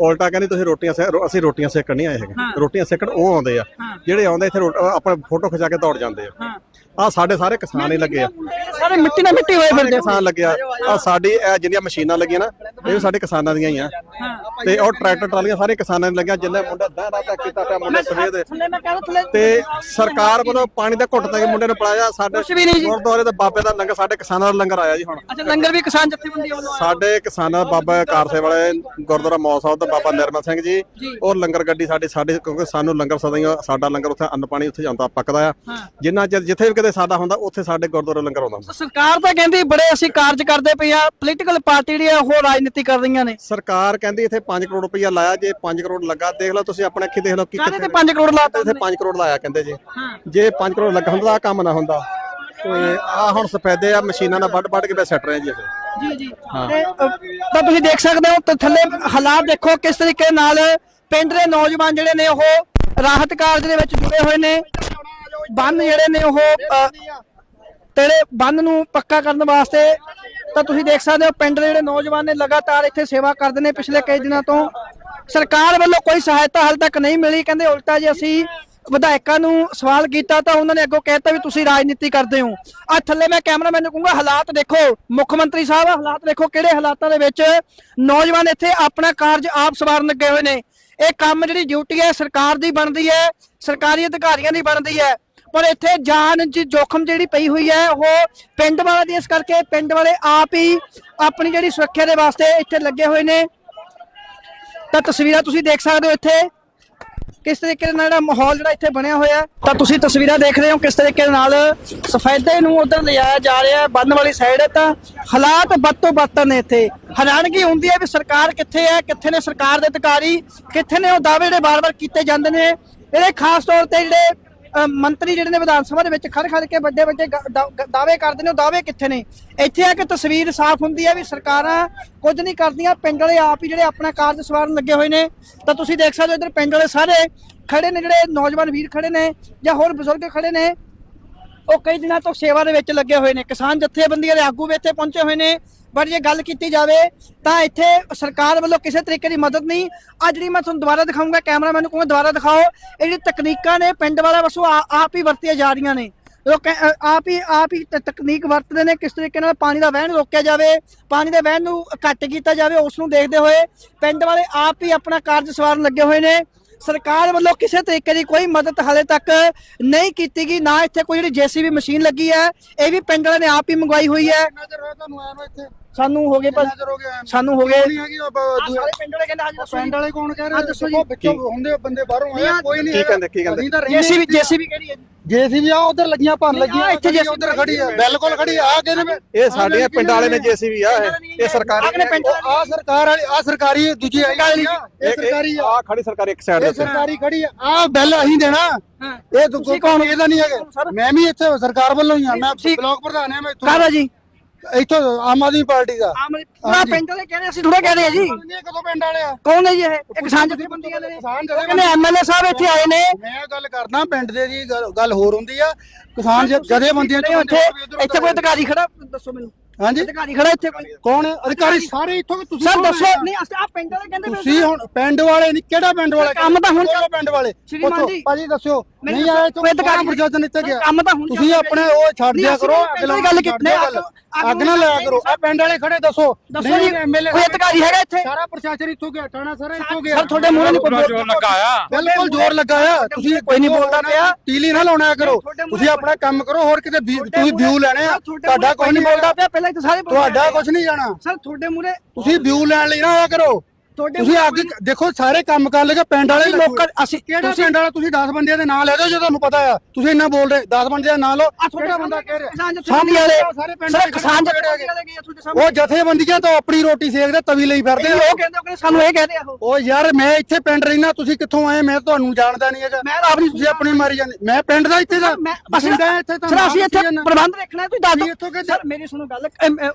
Speaker 3: ਉਲਟਾ ਕਹਿੰਦੇ ਤੁਸੀਂ ਰੋਟੀਆਂ ਸੇ ਰੋ- ਅਸੀਂ ਰੋਟੀਆਂ ਸੇਕਣ ਨਹੀਂ ਆਏ ਹੈਗੇ। ਰੋਟੀਆਂ ਸੇਕਣ ਉਹ ਆਉਂਦੇ ਆ। ਜਿਹੜੇ ਆਉਂਦੇ ਇੱਥੇ ਰੋਟ- ਆਪਣਾ ਫੋਟੋ ਖਿਚਾ ਕੇ ਦੌੜ ਜਾਂਦੇ ਆ।
Speaker 2: ਹਾਂ।
Speaker 3: ਆ ਸਾਡੇ ਸਾਰੇ ਕਿਸਾਨ ਹੀ ਲੱਗੇ ਆ।
Speaker 2: ਸਾਰੇ ਮਿੱਟੀ ਨਾਲ ਮਿੱਟੀ ਹੋਏ
Speaker 3: ਸਾਰੇ
Speaker 2: ਫਿਰਦੇ
Speaker 3: ਕਿਸਾਨ ਲੱਗਿਆ ਆ। ਸਾਡੀ ਇਹ ਜਿਹੜੀਆਂ ਮਸ਼ੀਨਾਂ ਲੱਗੀਆਂ ਨਾ ਇਹ ਸਾਡੇ ਕਿਸਾਨਾਂ ਦੀਆਂ ਹੀ ਆ। ਤੇ ਉਹ ਟਰੈਕਟਰ ਟਰਾਲੀਆਂ ਸਾਰੇ ਕਿਸਾਨਾਂ ਦੀਆਂ ਲੱਗੀਆਂ ਜਿੰਨੇ ਮੁੰਡੇ ਦਾਂ ਰਾਤ ਕੀਤਾ ਪਿਆ ਮੁੰਡੇ ਸਵੇਰ ਦੇ।
Speaker 2: ਥੱਲੇ ਮੈਂ ਕਹਿੰਦਾ ਥੱਲੇ
Speaker 3: ਤੇ ਸਰਕਾਰ ਵੱਲੋਂ ਪਾਣੀ ਦਾ ਘੁੱਟ ਤੱਕ ਮੁੰਡੇ ਨੂੰ ਪਿਲਾਇਆ ਸਾਡੇ। ਗੁਰਦੁਆਰੇ ਦੇ ਬਾਬੇ ਦਾ ਲੰਗਰ ਸਾਡੇ ਕਿਸਾਨਾਂ ਦਾ ਲੰਗਰ ਆਇਆ ਜੀ ਹੁਣ।
Speaker 2: ਅੱਛਾ ਲੰਗਰ ਵੀ ਕਿਸਾਨ ਜਥੇਬੰਦੀ ਵੱਲੋਂ ਆਇਆ।
Speaker 3: ਸਾਡੇ ਕਿਸਾਨਾਂ ਬਾਬਾ ਕਾਰਸੇ ਵਾਲੇ ਗੁਰਦੁਆਰਾ ਮੌ ਸਾਹਿਬ ਦਾ ਬਾਬਾ ਨਿਰਮਲ ਸਿੰਘ ਜੀ ਔਰ ਲੰਗਰ ਗੱਡੀ ਸਾਡੇ ਸਾਡੇ ਕਿਉਂਕਿ ਸਾਨੂੰ ਲੰਗਰ ਸਦਾ ਹੀ ਸਾਡਾ ਲੰਗਰ ਉੱਥੇ ਅੰਨ ਪਾਣੀ ਉੱਥੇ ਜਾਂਦਾ ਪੱਕਦਾ ਆ। ਜਿੰਨਾ ਚਿਰ ਜਿੱਥੇ ਵੀ ਕਿਤੇ ਸਾਡਾ ਹੁੰਦਾ ਉੱਥੇ ਸਾਡੇ ਗੁਰਦੁਆਰੇ ਲੰਗਰ ਆਉਂਦਾ
Speaker 2: ਸਰਕਾਰ ਤਾਂ ਕਹਿੰਦੀ ਬੜੇ ਅਸੀਂ ਕਾਰਜ ਕਰਦੇ ਪਏ ਆ ਪੋਲੀਟੀਕਲ ਪਾਰਟੀ ਜਿਹੜੀਆਂ ਉਹ ਰਾਜਨੀਤੀ ਕਰ ਰਹੀਆਂ ਨੇ।
Speaker 3: ਸਰਕਾਰ ਕਹਿੰਦੀ ਇੱਥੇ 5 ਕਰੋੜ ਰੁਪਈਆ ਲਾਇਆ ਜੇ 5 ਕਰੋੜ ਲੱਗਾ ਦੇਖ ਲਓ ਤੁਸੀਂ ਆਪਣੇ ਅੱਖੀ ਦੇਖ ਲਓ ਕੀ
Speaker 2: ਕਾਹਦੇ ਤੇ 5 ਕਰੋੜ ਲਾਤਾ
Speaker 3: ਇੱਥੇ 5 ਕਰੋੜ ਲਾਇਆ ਕਹਿੰਦੇ ਜੀ। ਜੇ 5 ਕਰੋੜ ਲੱਗਾ ਹੁੰਦਾ ਆ ਕੰਮ ਨਾ ਹੁੰਦਾ। ਤੇ ਆ ਹੁਣ ਸਫੈਦੇ ਆ ਮਸ਼ੀਨਾਂ ਨਾਲ ਵੱਢ ਵੱਢ ਕੇ ਬੈ ਸੱਟ ਰਹੇ ਜੀ
Speaker 2: ਤੇ, ਤੁਸੀਂ ਦੇਖ ਸਕਦੇ ਹੋ ਤੇ ਥੱਲੇ ਹਾਲਾਤ ਦੇਖੋ ਕਿਸ ਤਰੀਕੇ ਨਾਲ ਪਿੰਡ ਦੇ ਨੌਜਵਾਨ ਜਿਹੜੇ ਨੇ ਉਹ ਰਾਹਤ ਕਾਰਜ ਦੇ ਵਿੱਚ ਜੁੜੇ ਹੋਏ ਨੇ। ਬੰਨ ਜਿਹੜੇ ਨੇ ਉਹ ਤੇੜੇ ਬੰਨ ਨੂੰ ਪੱਕਾ ਕਰਨ ਵਾਸਤੇ ਤਾਂ ਤੁਸੀਂ ਦੇਖ ਸਕਦੇ ਹੋ ਪਿੰਡ ਦੇ ਜਿਹੜੇ ਨੌਜਵਾਨ ਨੇ ਲਗਾਤਾਰ ਇੱਥੇ ਸੇਵਾ ਕਰਦੇ ਨੇ ਪਿਛਲੇ ਕਈ ਦਿਨਾਂ ਤੋਂ। ਸਰਕਾਰ ਵੱਲੋਂ ਕੋਈ ਸਹਾਇਤਾ ਹਾਲ ਤੱਕ ਨਹੀਂ ਮਿਲੀ। ਕਹਿੰਦੇ ਉਲਟਾ ਜੇ ਅਸੀਂ ਵਿਧਾਇਕਾਂ ਨੂੰ ਸਵਾਲ ਕੀਤਾ ਤਾਂ ਉਹਨਾਂ ਨੇ ਅੱਗੋਂ ਕਹਿਤਾ ਵੀ ਤੁਸੀਂ ਰਾਜਨੀਤੀ ਕਰਦੇ ਹੋ। ਆ ਥੱਲੇ ਮੈਂ ਕੈਮਰਾਮੈਨ ਨੂੰ ਕਹੂੰਗਾ, ਹਾਲਾਤ ਦੇਖੋ। ਮੁੱਖ ਮੰਤਰੀ ਸਾਹਿਬ ਹਾਲਾਤ ਦੇਖੋ ਕਿਹੜੇ ਹਾਲਾਤਾਂ ਦੇ ਵਿੱਚ ਨੌਜਵਾਨ ਇੱਥੇ ਆਪਣਾ ਕਾਰਜ ਆਪ ਸਵਾਰਨ ਲੱਗੇ ਹੋਏ ਨੇ। ਇਹ ਕੰਮ ਜਿਹੜੀ ਡਿਊਟੀ ਹੈ, ਸਰਕਾਰ ਦੀ ਬਣਦੀ ਹੈ, ਸਰਕਾਰੀ ਅਧਿਕਾਰੀਆਂ ਦੀ ਬਣਦੀ ਹੈ। ਪਰ ਇੱਥੇ ਜਾਨ ਦੀ ਜੋਖਮ ਜਿਹੜੀ ਪਈ ਹੋਈ ਹੈ, ਉਹ ਪਿੰਡ ਵਾਲਿਆਂ ਦੀ, ਇਸ ਕਰਕੇ ਪਿੰਡ ਵਾਲੇ ਆਪ ਹੀ ਆਪਣੀ ਜਿਹੜੀ ਸੁਰੱਖਿਆ ਦੇ ਵਾਸਤੇ ਇੱਥੇ ਲੱਗੇ ਹੋਏ ਨੇ। ਤਾਂ ਤਸਵੀਰਾਂ ਤੁਸੀਂ ਦੇਖ ਸਕਦੇ ਹੋ ਇੱਥੇ। ਕਿਸ ਤਰੀਕੇ ਦੇ ਨਾਲ ਜਿਹੜਾ ਮਾਹੌਲ ਜਿਹੜਾ ਇੱਥੇ ਬਣਿਆ ਹੋਇਆ, ਤਾਂ ਤੁਸੀਂ ਤਸਵੀਰਾਂ ਦੇਖ ਰਹੇ ਹੋ ਕਿਸ ਤਰੀਕੇ ਦੇ ਨਾਲ ਸਫੈਦੇ ਨੂੰ ਉਧਰ ਲਿਆਇਆ ਜਾ ਰਿਹਾ ਹੈ ਬੰਨ ਵਾਲੀ ਸਾਈਡ ਹੈ ਤਾਂ ਹਾਲਾਤ ਬਦ ਤੋਂ ਬਦਤਰ ਨੇ ਇੱਥੇ। ਹੈਰਾਨਗੀ ਹੁੰਦੀ ਹੈ ਵੀ ਸਰਕਾਰ ਕਿੱਥੇ ਹੈ, ਕਿੱਥੇ ਨੇ ਸਰਕਾਰ ਦੇ ਅਧਿਕਾਰੀ, ਕਿੱਥੇ ਨੇ ਉਹ ਦਾਅਵੇ ਜਿਹੜੇ ਵਾਰ-ਵਾਰ ਕੀਤੇ ਜਾਂਦੇ ਨੇ। ਇਹਦੇ ਖਾਸ ਤੌਰ ਤੇ ਜਿਹੜੇ ਮੰਤਰੀ ਜਿਹੜੇ ਨੇ ਵਿਧਾਨ ਸਭਾ ਦੇ ਵਿੱਚ ਖੜ ਖੜ ਕੇ ਵੱਡੇ ਵੱਡੇ ਦਾਅਵੇ ਕਰਦੇ ਨੇ, ਉਹ ਦਾਅਵੇ ਕਿੱਥੇ ਨੇ? ਇੱਥੇ ਆ ਕੇ ਤਸਵੀਰ ਸਾਫ਼ ਹੁੰਦੀ ਹੈ ਵੀ ਸਰਕਾਰਾਂ ਕੁਝ ਨਹੀਂ ਕਰਦੀਆਂ, ਪਿੰਡ ਵਾਲੇ ਆਪ ਹੀ ਜਿਹੜੇ ਆਪਣਾ ਕਾਰਜ ਸਵਾਰਨ ਲੱਗੇ ਹੋਏ ਨੇ। ਤਾਂ ਤੁਸੀਂ ਦੇਖ ਸਕਦੇ ਹੋ ਇੱਧਰ ਪਿੰਡ ਵਾਲੇ ਸਾਰੇ ਖੜੇ ਨੇ, ਜਿਹੜੇ ਨੌਜਵਾਨ ਵੀਰ ਖੜੇ ਨੇ ਜਾਂ ਹੋਰ ਬਜ਼ੁਰਗ ਖੜੇ ਨੇ। ਉਹ ਕਈ ਦਿਨਾਂ ਤੋਂ ਸੇਵਾ ਦੇ ਵਿੱਚ ਲੱਗੇ ਹੋਏ ਨੇ। ਕਿਸਾਨ ਜਥੇਬੰਦੀਆਂ ਦੇ ਆਗੂ ਵੀ ਇੱਥੇ ਪਹੁੰਚੇ ਹੋਏ ਨੇ। ਪਰ ਜੇ ਗੱਲ ਕੀਤੀ ਜਾਵੇ, ਤਾਂ ਇੱਥੇ ਸਰਕਾਰ ਵੱਲੋਂ ਕਿਸੇ ਤਰੀਕੇ ਦੀ ਮਦਦ ਨਹੀਂ। ਆ ਜਿਹੜੀ ਮੈਂ ਤੁਹਾਨੂੰ ਦੁਬਾਰਾ ਦਿਖਾਉਂਗਾ ਕੈਮਰਾਮੈਨ ਨੂੰ ਕਹੂੰਗਾ, ਦੁਬਾਰਾ ਦਿਖਾਓ। ਇਹ ਜਿਹੜੀ ਤਕਨੀਕਾਂ ਨੇ ਪਿੰਡ ਵਾਲਾ ਵਸੋਂ ਆ- ਆਪ ਹੀ ਵਰਤੀਆਂ ਜਾ ਰਹੀਆਂ ਨੇ। ਲੋਕ ਕਹਿ- ਆਪ ਹੀ ਆਪ ਹੀ ਤਕਨੀਕ ਵਰਤਦੇ ਨੇ ਕਿਸ ਤਰੀਕੇ ਨਾਲ ਪਾਣੀ ਦਾ ਵਹਿਣ ਰੋਕਿਆ ਜਾਵੇ। ਪਾਣੀ ਦੇ ਵਹਿਣ ਨੂੰ ਘੱਟ ਕੀਤਾ ਜਾਵੇ, ਉਸ ਨੂੰ ਦੇਖਦੇ ਹੋਏ ਪਿੰਡ ਵਾਲੇ ਆਪ ਹੀ ਆਪਣਾ ਕਾਰਜ ਸਵਾਰਨ ਲੱਗੇ ਹੋਏ ਨੇ। ਸਰਕਾਰ ਵੱਲੋਂ ਕਿਸੇ ਤਰੀਕੇ ਦੀ ਕੋਈ ਮਦਦ ਹਾਲੇ ਤੱਕ ਨਹੀਂ ਕੀਤੀ ਗਈ। ਨਾ ਇੱਥੇ ਕੋਈ ਜਿਹੜੀ ਜੀਸੀਬੀ ਮਸ਼ੀਨ ਲੱਗੀ ਹੈ, ਇਹ ਵੀ ਪਿੰਡ ਵਾਲਿਆਂ ਨੇ ਆਪ ਹੀ ਮੰਗਵਾਈ ਹੋਈ ਹੈ।
Speaker 1: ਨਜ਼ਰ ਹੋਇਆ ਤੁਹਾਨੂੰ ਆਇਆ ਇੱਥੇ?
Speaker 2: ਸਾਨੂੰ ਹੋ ਗਏ
Speaker 1: ਹੋ ਗਿਆ?
Speaker 2: ਸਾਨੂੰ ਹੋ ਗਏ
Speaker 1: ਨਹੀਂ ਹੈਗੀ ਉਹ ਬ-
Speaker 2: ਆਹ
Speaker 1: ਦੂਏ-
Speaker 2: ਸਾਰੇ ਪਿੰਡ ਵਾਲੇ ਕਹਿੰਦੇ ਹਾਂਜੀ ਦੱਸੋ
Speaker 1: ਪਿੰਡ ਵਾਲੇ ਕੌਣ ਕਹਿ
Speaker 2: ਆਹ
Speaker 1: ਰਹੇ
Speaker 2: ਦੱਸੋ ਜੀ।
Speaker 1: ਦੇਖੋ ਵਿੱਚੋਂ ਹੁੰਦੇ ਬੰਦੇ ਬਾਹਰੋਂ ਆਏ ਕੋਈ ਨਹੀਂ
Speaker 3: ਕੀ ਕਹਿੰਦੇ ਕੀ ਕਹਿੰਦੇ?
Speaker 2: ਜੀਸੀਬੀ ਜੀਸੀਬੀ ਕਿਹੜੀ ਹੈ ਜੀ?
Speaker 1: ਜੇਸੀਬੀ ਆ ਉਧਰ ਲੱਗੀਆਂ ਭੰਨ
Speaker 2: ਨਹੀਂ, ਆਹ
Speaker 1: ਲੱਗੀਆਂ
Speaker 2: ਇੱਥੇ JCB
Speaker 1: ਉਧਰ ਖੜੀ ਆ। ਬਿਲਕੁਲ ਖੜੀ ਆ ਆਹ ਕਿਹਨੇ
Speaker 3: ਇਹ ਸਾਡੇ ਪਿੰਡ ਵਾਲੇ ਨੇ ਜੀਸੀਬੀ ਆ ਇਹ ਇਹ ਸਰਕਾਰੀ
Speaker 2: ਆਪਣੇ ਪਿੰਡ
Speaker 1: ਆ ਸਰਕਾਰ ਵਾਲੀ ਆ ਸਰਕਾਰੀ ਦੂਜੀ ਆਈ ਹੋਈ ਆ ਇਹ ਸਰਕਾਰੀ ਆ।
Speaker 3: ਆ ਖੜੀ ਸਰਕਾਰੀ ਇੱਕ ਸਾਈਡ ਦੇ
Speaker 1: ਇਹ
Speaker 3: ਉੱਤੇ।
Speaker 1: ਸਰਕਾਰੀ ਖੜੀ ਆ। ਆ ਬਿੱਲ ਅਸੀਂ ਦੇਣਾ।
Speaker 2: ਹਾਂ।
Speaker 1: ਇਹ ਦੁੱਗੋ ਕੌਣ ਇਹਦਾ ਨਹੀਂ ਹੈਗਾ। ਮੈਂ ਵੀ ਇੱਥੇ ਸਰਕਾਰ ਵੱਲੋਂ ਹੀ ਆ। ਮੈਂ
Speaker 2: ਤੁਸੀਂ-
Speaker 1: ਬਲਾਕ ਪ੍ਰਧਾਨ ਆ ਮੈਂ ਇੱਥੋਂ
Speaker 2: ਕਾਹਦਾ ਜੀ?
Speaker 1: ਇੱਥੋਂ ਆਮ ਆਦਮੀ ਪਾਰਟੀ ਦਾ।
Speaker 2: ਆਮ ਪੂਰਾ ਪਿੰਡ ਵਾਲੇ ਕਹਿੰਦੇ ਅਸੀਂ ਥੋੜਾ ਕਹਿੰਦੇ ਆ ਜੀ।
Speaker 1: ਇਹ ਕਦੋਂ ਪਿੰਡ ਵਾਲੇ ਆ?
Speaker 2: ਕੌਣ ਹੈ ਜੀ ਇਹ? ਇਹ ਕਿਸਾਨ ਜਥੇਬੰਦੀਆਂ ਨੇ
Speaker 1: ਕਿਸਾਨ
Speaker 2: ਉਹ ਕਹਿੰਦੇ ਐਮਐਲਏ ਸਾਹਿਬ ਇੱਥੇ ਆਏ ਨੇ।
Speaker 1: ਮੈਂ ਗੱਲ ਕਰਦਾ ਪਿੰਡ ਦੇ ਜੀ ਗੱਲ ਗੱਲ ਹੋਰ ਹੁੰਦੀ ਆ। ਕਿਸਾਨ ਜ- ਜਥੇਬੰਦੀਆਂ ਚੋਂ
Speaker 2: ਇੱਥੇ ਇੱਥੇ ਕੋਈ ਅਧਿਕਾਰੀ ਖੜਾ ਦੱਸੋ ਮੈਨੂੰ।
Speaker 1: ਹਾਂਜੀ।
Speaker 2: ਅਧਿਕਾਰੀ ਖੜਾ ਇੱਥੇ ਕੋਈ?
Speaker 1: ਕੌਣ? ਹੈ? ਅਧਿਕਾਰੀ ਸਾਰੇ ਇੱਥੋਂ ਤੁਸੀਂ
Speaker 2: ਸਰ
Speaker 1: ਕੌਣ
Speaker 2: ਦੱਸੋ।
Speaker 1: ਹੈ?
Speaker 2: ਨਹੀਂ ਅਸੀਂ ਪਿੰਡ ਵਾਲੇ ਕਹਿੰਦੇ
Speaker 1: ਤੁਸੀਂ ਹੁਣ ਪਿੰਡ ਵਾਲੇ ਨਹੀਂ ਕਿਹੜਾ ਪਿੰਡ ਵਾਲੇ
Speaker 2: ਕੰਮ ਤਾਂ ਹੁਣ
Speaker 1: ਪਿੰਡ ਵਾਲੇ।
Speaker 2: ਸ਼੍ਰੀਮਾਨ
Speaker 1: ਉੱਥੋਂ,
Speaker 2: ਜੀ।
Speaker 1: ਭਾਜੀ ਦੱਸਿਓ ਨਹੀਂ ਆਇਆ
Speaker 2: ਕੋਈ ਅਧਿਕਾਰੀ
Speaker 1: ਪ੍ਰਸ਼ਾਸਨ ਇੱਥੇ ਗਿਆ
Speaker 2: ਕੰਮ ਤਾਂ ਹੁਣ
Speaker 1: ਤੁਸੀਂ ਆਪਣੇ ਉਹ ਛੱਡ ਦਿਆ ਕਰੋ
Speaker 2: ਦੀ ਗੱਲ
Speaker 1: ਦਿਆ
Speaker 2: ਅੱਗ-
Speaker 1: ਗੱਲ। ਅੱਗ
Speaker 2: ਅੱਗ
Speaker 1: ਨਾ ਲਾਇਆ ਕਰੋ। ਆ ਪਿੰਡ ਵਾਲੇ ਖੜੇ ਦੱਸੋ।
Speaker 2: ਦੱਸੋ ਜੀ ਕੋਈ ਅਧਿਕਾਰੀ ਹੈਗਾ ਇੱਥੇ?
Speaker 1: ਸਾਰਾ ਪ੍ਰਸ਼ਾਸਨ ਇੱਥੋਂ ਗਿਆ ਥਾਣਾ ਸਾਰਾ ਇੱਥੋਂ ਗਿਆ।
Speaker 2: ਸਰ ਤੁਹਾਡੇ ਮੂਹਰੇ ਨਹੀਂ ਕੋਈ ਬੋਲ-
Speaker 1: ਬਿਲਕੁਲ ਜ਼ੋਰ ਲੱਗਾ ਆ ਤੁਸੀਂ
Speaker 2: ਕੋਈ ਨਹੀਂ ਬੋਲਦਾ ਪਿਆ।
Speaker 1: ਟੀਲੀ ਨਾ ਲਾਉਣਾ ਕਰੋ। ਤੁਸੀਂ ਆਪਣਾ ਕੰਮ ਕਰੋ ਹੋਰ ਕਿਤੇ ਵੀ- ਤੁਸੀਂ ਵਿਊ ਲੈਣੇ। ਆ ਤੁਹਾਡਾ ਕੋਈ ਨਹੀਂ
Speaker 2: ਬੋਲਦਾ। ਪਿਆ ਪਹਿਲਾਂ ਇੱਥੇ ਸਾਰੇ
Speaker 1: ਤੁਹਾਡਾ। ਕੁਝ ਨਹੀਂ ਜਾਣਾ।
Speaker 2: ਸਰ ਤੁਹਾਡੇ ਮੂਹਰੇ
Speaker 1: ਤੁਸੀਂ ਵਿਊ ਲੈਣ ਲਈ ਨਾ ਆਇਆ ਕਰੋ।
Speaker 2: ਤੁਹਾਡੇ
Speaker 1: ਤੁਸੀਂ ਅੱਗ ਦੇਖੋ ਸਾਰੇ ਕੰਮ ਕਰ ਲਗੇ ਪਿੰਡ ਵਾਲੇ
Speaker 2: ਅਸੀਂ
Speaker 1: ਲੋਕ
Speaker 2: ਲੋਕਾਂ- ਅਸੀਂ-
Speaker 1: ਕਿਹੜਾ ਪਿੰਡ ਵਾਲਾ ਤੁਸੀਂ 10 ਬੰਦਿਆਂ ਦੇ ਨਾਂ ਲੈ ਦਿਓ ਜੇ ਤੁਹਾਨੂੰ ਪਤਾ ਆ। ਤੁਸੀਂ ਇੰਨਾ ਬੋਲ ਰਹੇ 10 ਬੰਦਿਆਂ ਦੇ ਨਾਂ ਲਓ।
Speaker 2: ਆ
Speaker 1: ਕਿਹੜਾ ਬੰਦਾ ਕਹਿ ਰਿਹਾ।
Speaker 2: ਜਥੇਬੰਦੀ ਵਾਲੇ
Speaker 1: ਸਾਰੇ
Speaker 2: ਕਿਸਾਨ ਆ ਸਾਹਮਣੇ।
Speaker 1: ਉਹ ਜਥੇਬੰਦੀਆਂ ਤੋਂ ਆਪਣੀ ਰੋਟੀ ਸੇਕਦੇ ਤਵੀ ਲਈ ਫਿਰਦੇ ਆ
Speaker 2: ਉਹ ਕਹਿੰਦੇ ਸਾਨੂੰ ਇਹ ਕਹਦੇ ਆ ਉਹ।
Speaker 1: ਯਾਰ ਮੈਂ ਇੱਥੇ ਪਿੰਡ ਰਹਿਣਾ ਤੁਸੀਂ ਕਿੱਥੋਂ ਆਏ? ਮੈਂ ਤੁਹਾਨੂੰ ਜਾਣਦਾ ਨਹੀਂ ਹੈਗਾ।
Speaker 2: ਮੈਂ ਆਪਣੀ
Speaker 1: ਤੁਸੀਂ ਆਪਣੀ ਮਾਰੀ ਜਾਂਦੇ। ਮੈਂ ਪਿੰਡ ਦਾ ਇੱਥੇ ਦਾ।
Speaker 2: ਮੈਂ ਅਸੀਂ
Speaker 1: ਪਿੰਡ ਦਾ ਇੱਥੇ ਤਾਂ
Speaker 2: ਸਰ ਅਸੀਂ ਇੱਥੇ ਪ੍ਰਬੰਧ ਰੱਖਣਾ ਤੁਸੀਂ ਦੱਸ
Speaker 1: ਤੁਸੀਂ
Speaker 2: ਦਿਓ।
Speaker 1: ਇੱਥੋਂ ਕਿ-
Speaker 2: ਸਰ ਮੇਰੀ ਸੁਣੋ ਗੱਲ।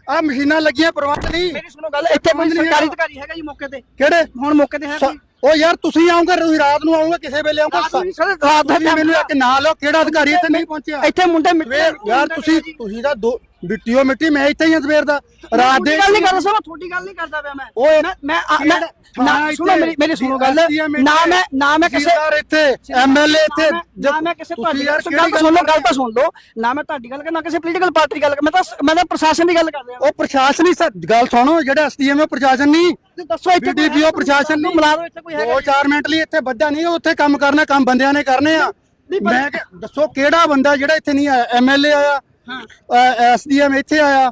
Speaker 1: ਆ ਮਸ਼ੀਨਾਂ ਲੱਗੀਆਂ ਪ੍ਰਬੰਧ ਨਹੀਂ।
Speaker 2: ਮੇਰੀ ਸੁਣੋ ਗੱਲ ਇੱਥੇ ਕੋਈ ਸਰਕਾਰੀ ਅਧਿਕਾਰੀ ਹੈਗਾ ਜੀ ਮੌਕੇ ਤੇ?
Speaker 1: ਕਿਹੜੇ?
Speaker 2: ਹੁਣ ਮੌਕੇ ਤੇ ਹੈ
Speaker 1: ਉਹ ਯਾਰ ਤੁਸੀਂ ਆਉਂਗੇ ਤੁਸੀਂ ਰਾਤ ਨੂੰ ਆਉਂਗੇ ਕਿਸੇ ਵੇਲੇ ਆਉਂਗੇ
Speaker 2: ਸਰ ਰਾਤ ਦਾ
Speaker 1: ਮੈਨੂੰ ਇੱਕ ਨਾਂ ਲਓ ਕਿਹੜਾ ਅਧਿਕਾਰੀ ਇੱਥੇ ਨਹੀਂ ਪਹੁੰਚਿਆ?
Speaker 2: ਇੱਥੇ ਮੁੰਡੇ ਮਿੱਟੇ
Speaker 1: ਯਾਰ ਤੁਸੀਂ ਤੁਸੀਂ ਤਾਂ ਦੋ ਮਿੱਟੀਓ ਮਿੱਟੀ ਮੈਂ ਇੱਥੇ ਹੀ ਹਾਂ ਸਵੇਰ ਦਾ। ਰਾਤ ਦੇ
Speaker 2: ਗੱਲ ਨਹੀਂ ਕਰਦਾ ਸੁਣੋ ਤੁਹਾਡੀ ਗੱਲ ਨਹੀਂ ਕਰਦਾ ਪਿਆ ਮੈਂ।
Speaker 1: ਓਏ
Speaker 2: ਮੈਂ ਮੈਂ ਨਾ ਸੁਣੋ ਮੇਰੀ ਮੇਰੀ ਸੁਣੋ ਗੱਲ। ਨਾ ਮੈਂ ਨਾ ਮੈਂ ਕਿਸੇ
Speaker 1: ਤਹਿਸੀਲਦਾਰ ਇੱਥੇ ਐਮਐਲਏ ਇੱਥੇ
Speaker 2: ਨਾ ਮੈਂ ਕਿਸੇ ਤੁਹਾਡੀ
Speaker 1: ਯਾਰ
Speaker 2: ਗੱਲ ਸੁਣ ਲਓ ਗੱਲ ਤਾਂ ਸੁਣ ਲਓ। ਨਾ ਮੈਂ ਤੁਹਾਡੀ ਗੱਲ ਨਾ ਕਿਸੇ ਪੋਲੀਟੀਕਲ ਪਾਰਟੀ ਦੀ ਗੱਲ ਮੈਂ ਤਾਂ ਮੈਂ ਤਾਂ ਪ੍ਰਸ਼ਾਸਨ ਦੀ ਗੱਲ ਕਰ ਰਿਹਾ।
Speaker 1: ਉਹ ਪ੍ਰਸ਼ਾਸਨੀ ਸ- ਗੱਲ ਸੁਣੋ ਜਿਹੜਾ ਐਸਡੀਐਮ ਉਹ ਪ੍ਰਸ਼ਾਸਨ ਨਹੀਂ।
Speaker 2: ਹਾਂ ਦੱਸੋ ਇੱਥੇ ਕੋਈ
Speaker 1: ਬੀਡੀਪੀਓ ਪ੍ਰਸ਼ਾਸਨ ਨਹੀਂ।
Speaker 2: ਮਿਲਾ ਦਿਓ ਇੱਥੇ ਕੋਈ ਹੈਗਾ
Speaker 1: ਦੋ ਚਾਰ ਮਿੰਟ ਲਈ ਇੱਥੇ ਵੱਡਾ ਨਹੀਂ ਉੱਥੇ ਕੰਮ ਕਰਨਾ ਕੰਮ ਬੰਦਿਆਂ ਨੇ ਕਰਨੇ ਆ। ਮੈਂ ਦੱਸੋ ਕਿਹੜਾ ਬੰਦਾ ਜਿਹੜਾ ਇੱਥੇ ਨਹੀਂ ਆਇਆ ਐਮਐਲਏ ਆਇਆ? ਐਸਡੀਐਮ ਇੱਥੇ ਆਇਆ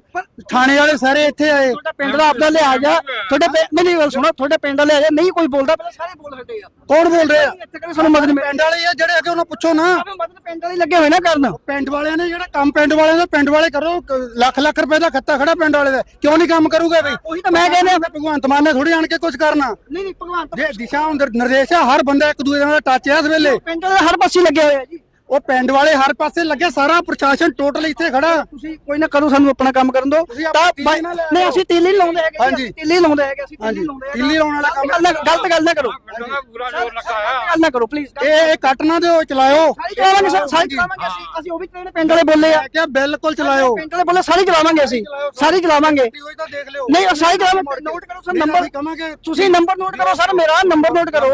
Speaker 1: ਥਾਣੇ ਵਾਲੇ ਸਾਰੇ ਇੱਥੇ ਆਏ।
Speaker 2: ਤੁਹਾਡਾ ਪਿੰਡ ਦਾ ਆਪਦਾ ਲਿਆ ਜਾ ਤੁਹਾਡੇ ਮੇਰੀ ਗੱਲ ਸੁਣੋ ਤੁਹਾਡੇ ਪਿੰਡ ਦਾ ਲਿਆ ਜਾ ਨਹੀਂ ਕੋਈ ਬੋਲਦਾ। ਪਹਿਲਾਂ ਸਾਰੇ ਬੋਲ ਹਟੇ ਆ।
Speaker 1: ਕੌਣ ਬੋਲ ਰਹੇ?
Speaker 2: ਸਾਨੂੰ ਮਦਦ
Speaker 1: ਪਿੰਡ ਵਾਲੇ ਆ ਜਿਹੜੇ ਅੱਗੇ ਉਹਨਾਂ ਪੁੱਛੋ ਨਾ।
Speaker 2: ਮਦਦ ਪਿੰਡ ਵਾਲੇ ਲੱਗੇ ਹੋਏ ਨਾ ਕਰਨ।
Speaker 1: ਪਿੰਡ ਵਾਲਿਆਂ ਨੇ ਜਿਹੜਾ ਕੰਮ ਪਿੰਡ ਵਾਲਿਆਂ ਦਾ ਪਿੰਡ ਵਾਲੇ ਕਰੋ ਲੱਖ ਲੱਖ ਰੁਪਏ ਦਾ ਖੱਤਾ ਖੜਾ ਪਿੰਡ ਵਾਲੇ ਦਾ। ਕਿਉਂ ਨਹੀਂ ਕੰਮ ਕਰੂਗਾ ਬਈ?
Speaker 2: ਉਹੀ ਤਾਂ ਮੈਂ ਕਹਿੰਦਾ।
Speaker 1: ਭਗਵੰਤ ਮਾਨ ਨੇ ਥੋੜੀ ਆਣ ਕੇ ਕੁਝ ਕਰਨਾ।
Speaker 2: ਨਹੀਂ ਨਹੀਂ ਭਗਵਾਨ ਤਾਂ
Speaker 1: ਜੇ ਦਿਸ਼ਾ ਨਿਰ- ਨਿਰਦੇਸ਼ ਆ ਹਰ ਬੰਦਾ ਇੱਕ ਦੂਜੇ ਨਾਲ ਟੱਚ ਆ ਇਸ ਵੇਲੇ।
Speaker 2: ਪਿੰਡ ਵਾਲੇ ਹਰ ਪਾਸੇ ਲੱਗੇ ਹੋਏ ਆ ਜੀ।
Speaker 1: ਉਹ ਪਿੰਡ ਵਾਲੇ ਹਰ ਪਾਸੇ ਲੱਗੇ ਸਾਰਾ ਪ੍ਰਸ਼ਾਸਨ ਟੋਟਲ ਇੱਥੇ ਖੜਾ।
Speaker 2: ਤੁਸੀਂ ਕੋਈ ਨਾ ਕਰੋ ਸਾਨੂੰ ਆਪਣਾ ਕੰਮ ਕਰਨ ਦਿਓ। ਤਾਂ ਨਹੀਂ। ਅਸੀਂ ਤੀਲੀ ਲਾਉਂਦੇ ਹੈਗੇ
Speaker 1: ਹਾਂਜੀ।
Speaker 2: ਤੀਲੀ ਲਾਉਂਦੇ ਹੈਗੇ ਅਸੀਂ ਤੀਲੀ ਲਾਉਂਦੇ ਹੈਗੇ।
Speaker 1: ਤੀਲੀ ਲਾਉਣ ਵਾਲਾ ਕੰਮ-
Speaker 2: ਗਲਤ ਗੱਲ ਨਾ- ਗਲਤ ਗੱਲ ਨਾ ਕਰੋ।
Speaker 6: ਪੂਰਾ ਜੋਰ ਲੱਗਾ
Speaker 2: ਗਲਤ ਗੱਲ ਨਾ ਕਰੋ ਪਲੀਜ਼
Speaker 1: ਇਹ ਇਹ ਕੱਟ ਨਾ ਦਿਓ ਚਲਾਇਓ।
Speaker 2: ਸਾਰੀ ਚਲਾਵਾਂਗੇ ਸਰ ਚਲਾਵਾਂਗੇ ਅਸੀਂ। ਅਸੀਂ ਉਹ ਵੀ ਜਿਹੜੇ ਪਿੰਡ ਵਾਲੇ ਬੋਲੇ ਆ।
Speaker 1: ਕਿਹਾ ਬਿਲਕੁਲ ਚਲਾਇਓ।
Speaker 2: ਪਿੰਡ ਵਾਲੇ ਬੋਲੇ ਸਾਰੀ ਚਲਾਵਾਂਗੇ ਅਸੀਂ। ਸਾਰੀ ਚਲਾਵਾਂਗੇ
Speaker 1: ਉਹੀ ਤਾਂ ਦੇਖ ਲਿਓ।
Speaker 2: ਨਹੀਂ ਸਾਰੀ ਚਲਾਵਾਂਗੇ ਨੋਟ ਕਰੋ ਸਰ ਨੰਬਰ ਤੁਸੀਂ ਨੰਬਰ ਨੋਟ ਕਰੋ ਸਰ ਮੇਰਾ ਨੰਬਰ ਨੋਟ ਕਰੋ।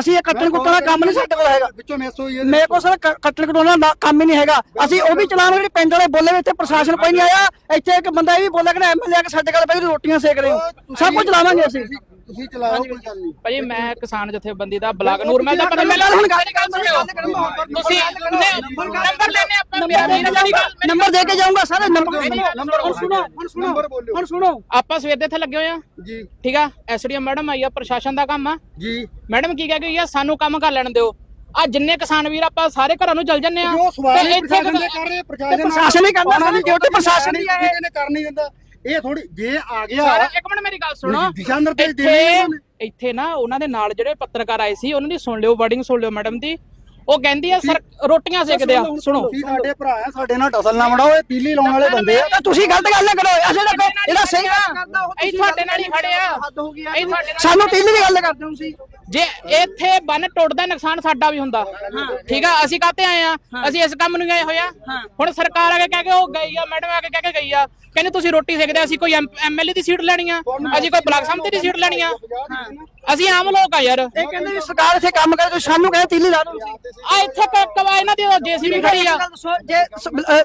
Speaker 2: ਅਸੀਂ ਇਹ ਕੱਟਣ ਕੁੱਟਣ ਦਾ ਕੰਮ ਨਹੀਂ ਸਾਡੇ ਕੋਲ ਹੈਗਾ।
Speaker 1: ਵਿੱਚੋਂ ਮਿਸ ਹੋਈ ਹੈ
Speaker 2: ਮੇਰੇ ਕੋਲ ਸਰ ਕ- ਕੱਟਣ ਕਟਾਉਣ ਦਾ ਕੰਮ ਹੀ ਨਹੀਂ ਹੈਗਾ। ਅਸੀਂ ਉਹ ਵੀ ਚਲਾਵਾਂਗੇ ਜਿਹੜੇ ਪਿੰਡ ਵਾਲੇ ਬੋਲੇ ਵੀ ਇੱਥੇ ਪ੍ਰਸ਼ਾਸਨ ਕੋਈ ਨਹੀਂ ਆਇਆ। ਇੱਥੇ ਇੱਕ ਬੰਦਾ ਇਹ ਵੀ ਬੋਲਿਆ ਕਿ ਐਮਐਲਏ ਆ ਕੇ ਸਾਡੇ ਕੋਲ ਪਹਿਲੇ ਰੋਟੀਆਂ ਸੇਕ ਰਹੇ ਹੋ। ਸਭ ਕੁਝ ਚਲਾਵਾਂਗੇ ਅਸੀਂ।
Speaker 1: ਤੁਸੀਂ ਚਲਾਓ ਕੋਈ ਗੱਲ ਨਹੀਂ।
Speaker 5: ਭਾਜੀ ਮੈਂ ਕਿਸਾਨ ਜਥੇਬੰਦੀ ਦਾ ਬਲਾਕ ਨੂਰਮਹਿਲ ਦਾ ਪਤਾ ਮੈਨੂੰ ਹੁਣ ਗੱਲ ਗੱਲ ਸੁਣਿਓ ਤੁਸੀਂ ਨੰਬਰ ਲੈਣੇ ਆਪਾਂ ਮੇਰਾ ਮੇਰਾ ਜਿਹੜੀ ਗੱਲ
Speaker 2: ਨੰਬਰ ਦੇ ਕੇ ਜਾਊਂਗਾ ਸਾਰੇ ਨੰਬਰ ਨੰਬਰ ਹੁਣ ਸੁਣੋ ਹੁਣ ਸੁਣੋ
Speaker 1: ਨੰਬਰ ਬੋਲਿਓ।
Speaker 2: ਹੁਣ ਸੁਣੋ
Speaker 5: ਆਪਾਂ ਸਵੇਰ ਦੇ ਇੱਥੇ ਲੱਗੇ ਹੋਏ ਆ।
Speaker 1: ਜੀ।
Speaker 5: ਠੀਕ ਆ ਐਸਡੀਐਮ ਮੈਡਮ ਆਈ ਆ ਪ੍ਰਸ਼ਾਸਨ ਦਾ ਕੰਮ ਆ।
Speaker 1: ਜੀ।
Speaker 5: ਮੈਡਮ ਕੀ ਕਹਿ ਗਈ ਆ ਸਾਨੂੰ ਕੰਮ ਕਰ ਲੈਣ ਦਿਓ। ਆ ਜਿੰਨੇ ਕਿਸਾਨ ਵੀਰ ਆਪਾਂ ਸਾਰੇ ਘਰਾਂ ਨੂੰ ਚਲ ਜੰਨੇ ਆ। ਤੇ ਇੱਥੇ
Speaker 1: ਕਰ ਰਹੇ ਪ੍ਰਸ਼ਾਸਨ
Speaker 2: ਹੀ ਕਰਦਾ, duty ਪ੍ਰਸ਼ਾਸਨ ਹੈ।
Speaker 1: ਕਿਸੇ ਨੇ ਕਰ ਨਹੀਂ ਦਿੰਦਾ। ਇਹ ਥੋੜੀ ਜੇ ਆ ਗਿਆ
Speaker 5: ਸਾਰਾ ਇੱਕ ਮਿੰਟ ਮੇਰੀ ਗੱਲ ਸੁਣੋ
Speaker 1: ਦਿਸ਼ਾ ਨਿਰਦੇਸ਼।
Speaker 5: ਇੱਥੇ
Speaker 1: ਨਾ
Speaker 5: ਉਹਨਾਂ ਦੇ ਨਾਲ ਜਿਹੜੇ ਪੱਤਰਕਾਰ ਆਏ ਸੀ ਉਹਨਾਂ ਦੀ ਸੁਣ ਲਿਓ ਵਰਡਿੰਗ ਸੁਣ ਲਿਓ ਮੈਡਮ ਦੀ ਉਹ ਕਹਿੰਦੀ ਆ ਸਰ ਰੋਟੀਆਂ ਸੇਕਦੇ ਆ। ਸੁਣੋ
Speaker 1: ਤੁਸੀਂ ਸਾਡੇ ਭਰਾ ਆ ਸਾਡੇ ਨਾਲ ਟਸਲ ਨਾ ਮੜਾਓ ਇਹ ਪੀਲੀ ਲਾਉਣ ਵਾਲੇ ਬੰਦੇ ਆ।
Speaker 2: ਤਾਂ ਤੁਸੀਂ ਗਲਤ ਗੱਲ ਨਾ ਕਰੋ ਅਸੀਂ ਜਿਹੜਾ ਜਿਹੜਾ ਸਹੀ
Speaker 5: ਇਹ ਤੁਹਾਡੇ ਨਾਲ ਹੀ ਖੜੇ ਆ।
Speaker 2: ਹੱਦ ਹੋ ਗਈ
Speaker 5: ਇਹ ਤੁਹਾਡੇ ਨਾਲ
Speaker 2: ਸਾਨੂੰ ਤਿੰਨ ਦੀ ਗੱਲ ਕਰਦੇ ਹੋ ਤੁਸੀਂ।
Speaker 5: ਜੇ ਇੱਥੇ ਬੰਨ ਟੁੱਟਦਾ ਨੁਕਸਾਨ ਸਾਡਾ ਵੀ ਹੁੰਦਾ। ਠੀਕ ਆ ਅਸੀਂ ਕਾਤੇ ਆਏ ਆ? ਅਸੀਂ ਇਸ ਕੰਮ ਨੂੰ ਗਏ ਹੋਇਆ ਹੁਣ ਸਰਕਾਰ ਆ ਕੇ ਕਹਿ ਕੇ ਉਹ ਗਈ ਆ ਮੈਡਮ ਆ ਕੇ ਕਹਿ ਕੇ ਗਈ ਆ। ਕਹਿੰਦੇ ਤੁਸੀਂ ਰੋਟੀ ਸੇਕਦੇ ਅਸੀਂ ਕੋਈ ਐਮਐਲਏ ਦੀ ਸੀਟ ਲੈਣੀ ਆ। ਅਸੀਂ ਕੋਈ ਬਲਾਕ ਸੰਮਤੀ ਦੀ ਸੀਟ ਲੈਣੀ ਆ। ਅਸੀਂ ਆਮ ਲੋਕ ਆ ਯਾਰ।
Speaker 2: ਇਹ ਕਹਿੰਦੇ ਵੀ ਸਰਕਾਰ ਇੱਥੇ ਕੰਮ ਕਰੇ ਤੁਸੀਂ ਸਾਨੂੰ ਕਹਿੰਦੇ ਤਿੱਲੀ ਲਾ ਦਿਓ ਤੁਸੀਂ।
Speaker 5: ਆ ਇੱਥੇ ਕ- ਕਵਾ ਇਹਨਾਂ ਦੀ ਜੇਸੀਬੀ ਖੜੀ ਆ।
Speaker 2: ਜੇ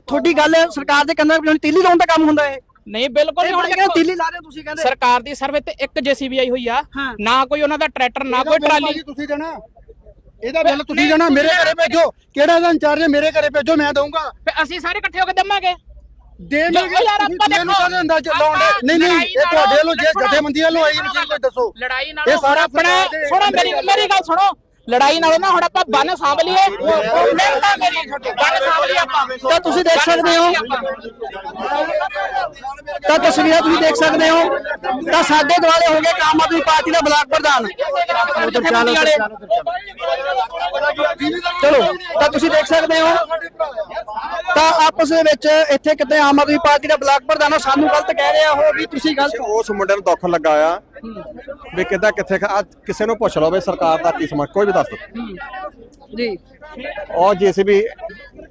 Speaker 2: ਤੁਹਾਡੀ ਗੱਲ ਸਰਕਾਰ ਦੇ ਕੰਨਾਂ ਵਿੱਚ ਤਿੱਲੀ ਲਾਉਣ ਦਾ ਕੰਮ ਹੁੰਦਾ ਹੈ
Speaker 5: ਨਹੀਂ ਬਿਲਕੁਲ ਨਹੀਂ
Speaker 2: ਹੁਣ। ਕਹਿੰਦੇ
Speaker 5: ਦੇਖੋ,
Speaker 2: ਤਿੱਲੀ ਲਾ ਰਹੇ ਤੁਸੀਂ ਕਹਿੰਦੇ।
Speaker 5: ਸਰਕਾਰ ਦੀ ਸਰਵੇ ਤੇ ਇੱਕ ਜੇਸੀਬੀ ਆਈ ਹੋਈ ਆ। ਨਾ ਕੋਈ ਉਹਨਾਂ ਦਾ ਟਰੈਕਟਰ ਨਾ ਕੋਈ ਟਰਾਲੀ।
Speaker 1: ਤੁਸੀਂ ਦੇਣਾ। ਇਹਦਾ ਬਿੱਲ ਤੁਸੀਂ ਦੇਣਾ ਮੇਰੇ ਘਰੇ ਭੇਜੋ। ਕਿਹੜਾ ਇਹਦਾ ਇੰਚਾਰਜ ਮੇਰੇ ਘਰੇ ਭੇਜੋ ਮੈਂ ਦਊਂਗਾ।
Speaker 5: ਅਸੀਂ ਸਾਰੇ ਇਕੱਠੇ ਹੋ ਕੇ ਦਮਾਂਗੇ।
Speaker 1: ਦੇ
Speaker 5: ਜੋ ਯਾਰ ਆਪਾਂ
Speaker 1: ਮੈਨੂੰ
Speaker 5: ਦੇਖੋ,
Speaker 1: ਕਾਹਦੇ ਅੰਦਾਜ਼ ਨਹੀਂ ਨਹੀਂ ਇਹ ਤੁਹਾਡੇ ਵੱਲੋਂ ਜੇ
Speaker 5: ਨਾਲੋਂ-
Speaker 1: ਜਥੇਬੰਦੀ ਵੱਲੋਂ ਆਈ ਨਹੀਂ ਕੋਈ ਦੱਸੋ।
Speaker 5: ਲੜਾਈ ਨਾਲ
Speaker 1: ਇਹ ਸਾਰਾ
Speaker 5: ਆਪਣਾ ਸੁਣੋ ਮੇਰੀ ਮੇਰੀ ਗੱਲ ਸੁਣੋ। ਲੜਾਈ ਨਾਲੋਂ ਨਾ ਹੁਣ ਆਪਾਂ ਬੰਨ ਸਾਂਭ ਲਈਏ। ਮਿਹਨਤਾਂ ਮੇਰੀ ਬੰਨ ਸਾਂਭ ਲਈਏ ਆਪਾਂ।
Speaker 2: ਤਾਂ ਤੁਸੀਂ ਦੇਖ ਸਕਦੇ ਹੋ। ਤਾਂ ਤਸਵੀਰਾਂ ਤੁਸੀਂ ਦੇਖ ਸਕਦੇ ਹੋ। ਤਾਂ ਸਾਡੇ ਦੁਆਲੇ ਹੋ ਗਏ ਆਮ ਆਦਮੀ ਪਾਰਟੀ ਦਾ ਬਲਾਕ ਪ੍ਰਧਾਨ। ਚਲੋ ਤਾਂ ਤੁਸੀਂ ਦੇਖ ਸਕਦੇ ਹੋ। ਤਾਂ ਆਪਸ ਦੇ ਵਿੱਚ ਇੱਥੇ ਕਿਤੇ ਆਮ ਆਦਮੀ ਪਾਰਟੀ ਦਾ ਬਲਾਕ ਪ੍ਰਧਾਨ ਆ, ਸਾਨੂੰ ਗਲਤ ਕਹਿ ਰਿਹਾ ਉਹ ਵੀ ਤੁਸੀਂ ਗਲਤ ਹੋ
Speaker 3: ਉਸ ਮੁੰਡੇ ਨੂੰ ਦੁੱਖ ਲੱਗਾ ਆ। ਵੀ ਕਿੱਦਾਂ ਕਿੱਥੇ ਅੱਜ ਕਿਸੇ ਨੂੰ ਪੁੱਛ ਲਓ ਵੀ ਸਰਕਾਰ ਦਾ ਕੀ ਸਮਾਂ ਕੋਈ ਵੀ ਦੱਸ ਦੋ
Speaker 2: ਜੀ।
Speaker 3: ਉਹ ਜੀਸੀਬੀ